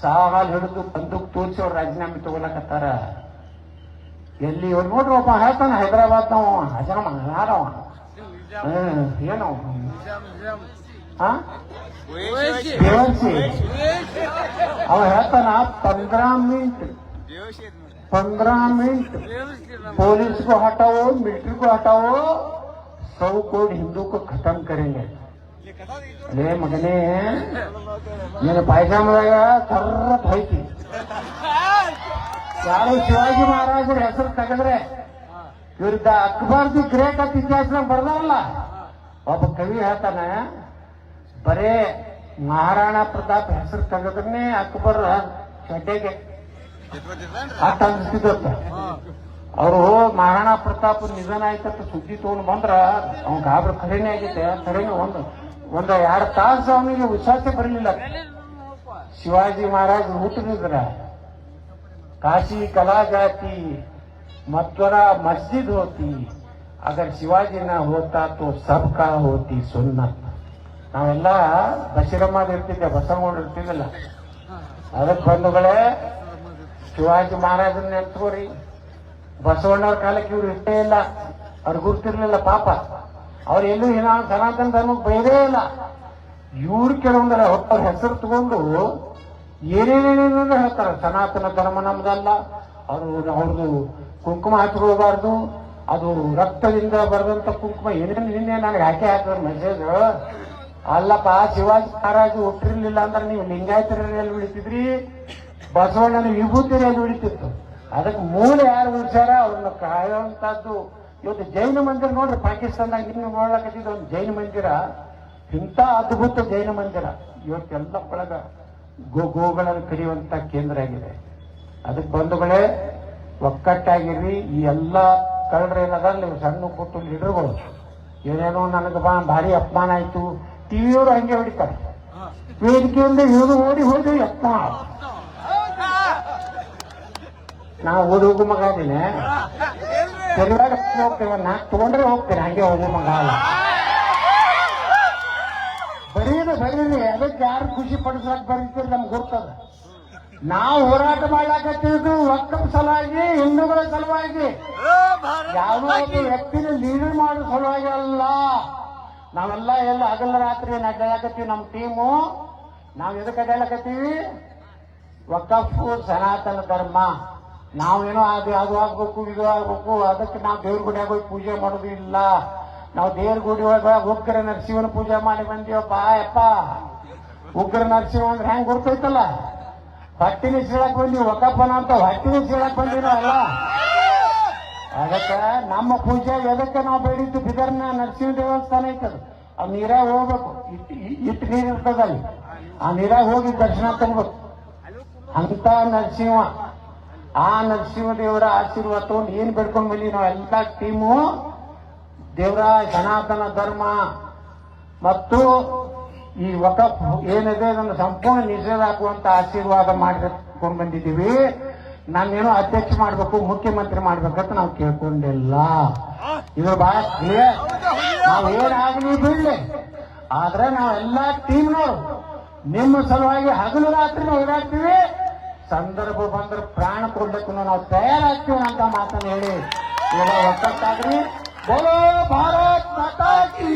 ಸಾವಾಲ್ ಹಿಡಿದು ಬಂದೂಕ್ ತೋರಿಸಿ ಅವ್ರು ರಾಜೀನಾಮೆ ತಗೊಳಕತ್ತಾರ. ಎಲ್ಲಿ ಇವ್ರು ನೋಡ್ರಿ ಒಬ್ಬ ಹೇಳ್ತಾನ ಹೈದರಾಬಾದ್ ನಾವು ಹಜಾಮ ಯಾರವ ಹ್ಮ್ ಏನವ ಹಾ ದೇವರ್ಸಿ ಅವ ಹೇಳ್ತಾನ पंद्रह मिनट पंद्रह मिनट पुलिस को हटाओ मिलिट्री को हटाओ सौ कोड हिंदू को खत्म करेंगे ಅಲೇ ಮಗನೇ ನಿನ್ನ ಪಾಯ್ಜಾಮದಾಗ ಕರ್ರತ್ ಹೋಯ್ತಿ ಯಾರು ಶಿವಾಜಿ ಮಹಾರಾಜರ ಹೆಸರು ತೆಗೆದ್ರೆ ಇವ್ರದ ಅಕ್ಬರ್ ದಿ ಗ್ರೇಟ್ ಅಂತ ಇತಿಹಾಸದಾಗ ಬರ್ದಾರಲ್ಲ ಒಬ್ಬ ಕವಿ ಹೇಳ್ತಾನೆ ಬರೇ ಮಹಾರಾಣಾ ಪ್ರತಾಪ್ ಹೆಸರು ತೆಗೆದ್ರೇ ಅಕ್ಬರ್ ಗಡ್ಡೆಗೆ ಆಟ ಅನಿಸ್ತಿದ್ದ ಅವರು ಮಹಾರಾಣಾ ಪ್ರತಾಪ್ ನಿಧನ ಆಯ್ತಂತ ಸುದ್ದಿ ತಗೊಂಡು ಬಂದ್ರ ಅವ್ನ ಗಾಬ್ರ ಖರೇನೆ ಆಗೈತೆ ಖರೇನೆ ಒಂದು, ಒಂದ ಎರಡು ತಾಸು ಅವನಿಗೆ ವಿಶ್ವಾಸ ಬರಲಿಲ್ಲ. ಶಿವಾಜಿ ಮಹಾರಾಜ್ ಹುಟ್ಟಿದ್ರ ಕಾಶಿ ಕಲಾ ಜಾತಿ, ಮತ್ವರ ಮಸ್ಜಿದ್ ಹೋತಿ. ಅಗರ್ ಶಿವಾಜಿನ ಹೋತಾ ತೋ ಸಬ್ಕಾ ಹೋತಿ ಸುನ್ನತ್. ನಾವೆಲ್ಲ ಬಶಿರಮ್ಮ ಇರ್ತಿದ್ದೆ ಬಸವಗೌಡ ಇರ್ತಿದ್ದಿಲ್ಲ. ಅದಕ್ಕೆ ಬಂಧುಗಳೇ, ಶಿವಾಜಿ ಮಹಾರಾಜನ ನೆನ್ಸ್ಕೋರಿ. ಬಸವಣ್ಣವ್ರ ಕಾಲಕ್ಕೆ ಇವ್ರು ಇಷ್ಟೇ ಇಲ್ಲ. ಅವ್ರು ಗುರ್ತಿರ್ಲಿಲ್ಲ ಪಾಪ. ಅವ್ರು ಎಲ್ಲೂ ಏನೋ ಸನಾತನ ಧರ್ಮಕ್ಕೆ ಬೈದೇ ಇಲ್ಲ. ಇವ್ರು ಕೆಲವೊಂದರ ಅವ್ರ ಹೆಸರು ತಗೊಂಡು ಏನೇನೇನೇನೋ ಹೇಳ್ತಾರೆ. ಸನಾತನ ಧರ್ಮ ನಮ್ದಲ್ಲ. ಅವರು, ಅವ್ರದ್ದು ಕುಂಕುಮ ಹಚ್ಕೋಬಾರ್ದು ಅದು ರಕ್ತದಿಂದ ಬರೆದಂತ ಕುಂಕುಮ. ಏನೇನು ನಿನ್ನೆ ನನಗೆ ಹಾಕಿ ಹಾಕಿದ ಮೆಸೇಜ್. ಅಲ್ಲಪ್ಪ, ಶಿವಾಜಿ ಮಹಾರಾಜ್ ಹುಟ್ಟಿರ್ಲಿಲ್ಲ ಅಂದ್ರೆ ನೀವು ಲಿಂಗಾಯತರಲ್ಲಿ ಉಳಿತಿದ್ರಿ? ಬಸವಣ್ಣನ ವಿಭೂತಿಯಲ್ಲಿ ಉಳಿತಿತ್ತು. ಅದಕ್ಕೆ ಮೂಲ ಯಾರು ಉಳಿಸ್ಯಾರ ಅವ್ರನ್ನ ಕಾಯುವಂತದ್ದು ಇವತ್ತು ಜೈನ ಮಂದಿರ ನೋಡ್ರಿ, ಪಾಕಿಸ್ತಾನದಾಗ ನಿಮ್ಗೆ ನೋಡ್ಲಕತ್ತಿದ ಒಂದು ಜೈನ ಮಂದಿರ. ಇಂಥ ಅದ್ಭುತ ಜೈನ ಮಂದಿರ. ಇವತ್ತೆಲ್ಲ ಒಳಗ ಗೋ ಗೋಗಳನ್ನು ಕಡಿಯುವಂತ ಕೇಂದ್ರ ಆಗಿದೆ. ಅದಕ್ಕೆ ಬಂಧುಗಳೇ, ಒಕ್ಕಟ್ಟಾಗಿರ್ರಿ. ಈ ಎಲ್ಲ ನೀವು ಸಣ್ಣ ಪುಟ್ಟ ಲೀಡರ್ಗಳು. ಏನೇನೋ ನನಗೆ ಬಾ, ಭಾರಿ ಅಪಮಾನ ಆಯ್ತು. ಟಿವಿಯವರು ಹಂಗೆ ಹೊಡಿತಾರೆ. ವೇದಿಕೆಯಿಂದ ಇಳಿದು ಓಡಿ ಹೋಗಿ ಎತ್ತ. ನಾ ಓದಿ ಹೋಗು ಮಗ ಅದೀನಿ ತೆಲುವಾಗ ಹೋಗ್ತೇವೆ ನಾ ತಗೊಂಡ್ರೆ ಹೋಗ್ತೇನೆ ಹಂಗೆ ಹೋಗು ಮಗ ಅಲ್ಲ. ಬರೀರಿ ಬರೀರಿ ಅದಕ್ಕೆ ಯಾರು ಖುಷಿ ಪಡಿಸಕ್ ಬರೀತೀರಿ ನಮ್ಗೆ ಗೊತ್ತದ. ನಾವು ಹೋರಾಟ ಮಾಡ್ಲಾಕತ್ತಿದ್ದು ಒಕ್ಕದ ಸಲುವಾಗಿ ಹಿಂದೂಗಳ ಸಲುವಾಗಿ ಯಾವುದೋ ಒಂದು ವ್ಯಕ್ತಿನ ಲೀಡರ್ ಮಾಡೋ ಸಲುವಾಗಿ ಅಲ್ಲ. ನಾವೆಲ್ಲ ಎಲ್ಲ ಹಗಲ ರಾತ್ರಿ ಅಡ್ಡಾಡಕತ್ತೀವಿ ನಮ್ಮ ಟೀಮು? ನಾವ್ ಎದಕ್ಕೆ ಅಡ್ಡಾಡಕತ್ತೀವಿ? ವಕಫು ಸನಾತನ ಧರ್ಮ. ನಾವೇನೋ ಅದು ಅದು ಆಗ್ಬೇಕು, ಇದು ಆಗ್ಬೇಕು, ಅದಕ್ಕೆ ನಾವು ದೇವ್ರ ಗುಡಿಯಾಗ ಹೋಗಿ ಪೂಜೆ ಮಾಡೋದು ಇಲ್ಲ. ನಾವು ದೇವ್ರ ಗುಡಿ ಒಳಗೆ ಉಗ್ರ ನರಸಿಂಹನ ಪೂಜೆ ಮಾಡಿ ಬಂದೀವಪ್ಪ, ಯಪ್ಪ. ಉಗ್ರ ನರಸಿಂಹ ಅಂದ್ರೆ ಹೆಂಗ್ ಗೊತ್ತೈತಲ್ಲ ಹೊಟ್ಟಿನ ಸೀಳಕ್ ಬಂದೀವಿ ಒಕ್ಕಪ್ಪನ ಅಂತ ಹೊಟ್ಟಿನ ಸೀಳಕ್ ಬಂದಿರಲ್ಲ ಅದಕ್ಕೆ ನಮ್ಮ ಪೂಜೆ ಎದಕ್ಕೆ ನಾವು ಬೇಡಿದ್ದು? ಬಿದರ್ನ ನರಸಿಂಹ ದೇವಸ್ಥಾನ ಐತದ. ಆ ನೀರಾಗ ಹೋಗ್ಬೇಕು. ಇಟ್ಟು ಇಟ್ಟು ನೀರು ಇರ್ತದಲ್ಲಿ ಆ ನೀರಾಗ ಹೋಗಿ ದರ್ಶನ ತಗೋಬೇಕು. ಅಂತ ನರಸಿಂಹ. ಆ ನರಸಿಂಹ ದೇವರ ಆಶೀರ್ವಾದ ತಗೊಂಡು ಏನ್ ಬೇಡ್ಕೊಂಡ್ ಬಂದಿ. ನಾವು ಎಲ್ಲ ಟೀಮು, ದೇವರ ಸನಾತನ ಧರ್ಮ ಮತ್ತು ಈ ವಕಫ್ ಏನಿದೆ ಅದನ್ನು ಸಂಪೂರ್ಣ ನಿಷೇಧ ಹಾಕುವಂತ ಆಶೀರ್ವಾದ ಮಾಡಿಕೊಂಡು ಬಂದಿದ್ದೀವಿ. ನಾನೇನೋ ಅಧ್ಯಕ್ಷ ಮಾಡ್ಬೇಕು ಮುಖ್ಯಮಂತ್ರಿ ಮಾಡ್ಬೇಕಂತ ನಾವು ಕೇಳ್ಕೊಂಡಿಲ್ಲ. ಇದ್ರ ಬಹಳ ಕ್ಲಿಯರ್ ನಾವು ಏನಾಗಲಿ ಬಿಡ್ಲಿ. ಆದ್ರೆ ನಾವೆಲ್ಲ ಟೀಮ್ನವರು ನಿಮ್ಮ ಸಲುವಾಗಿ ಹಗಲು ರಾತ್ರಿ ಓಡಾಡ್ತೀವಿ ಸಂದರ್ಭ ಬಂದ್ರೆ ಪ್ರಾಣ ಕೊಡ್ಬೇಕು ನಾವು ತಯಾರಾಗ್ತೀವಿ ಅಂತ ಮಾತನ್ನು ಹೇಳಿ. ಇವಾಗ ಒಕ್ಕಟ್ಟಾಗ್ರಿ ಬೋಲೋ ಭಾರತ್ ಮಾತಾ ಕಿ.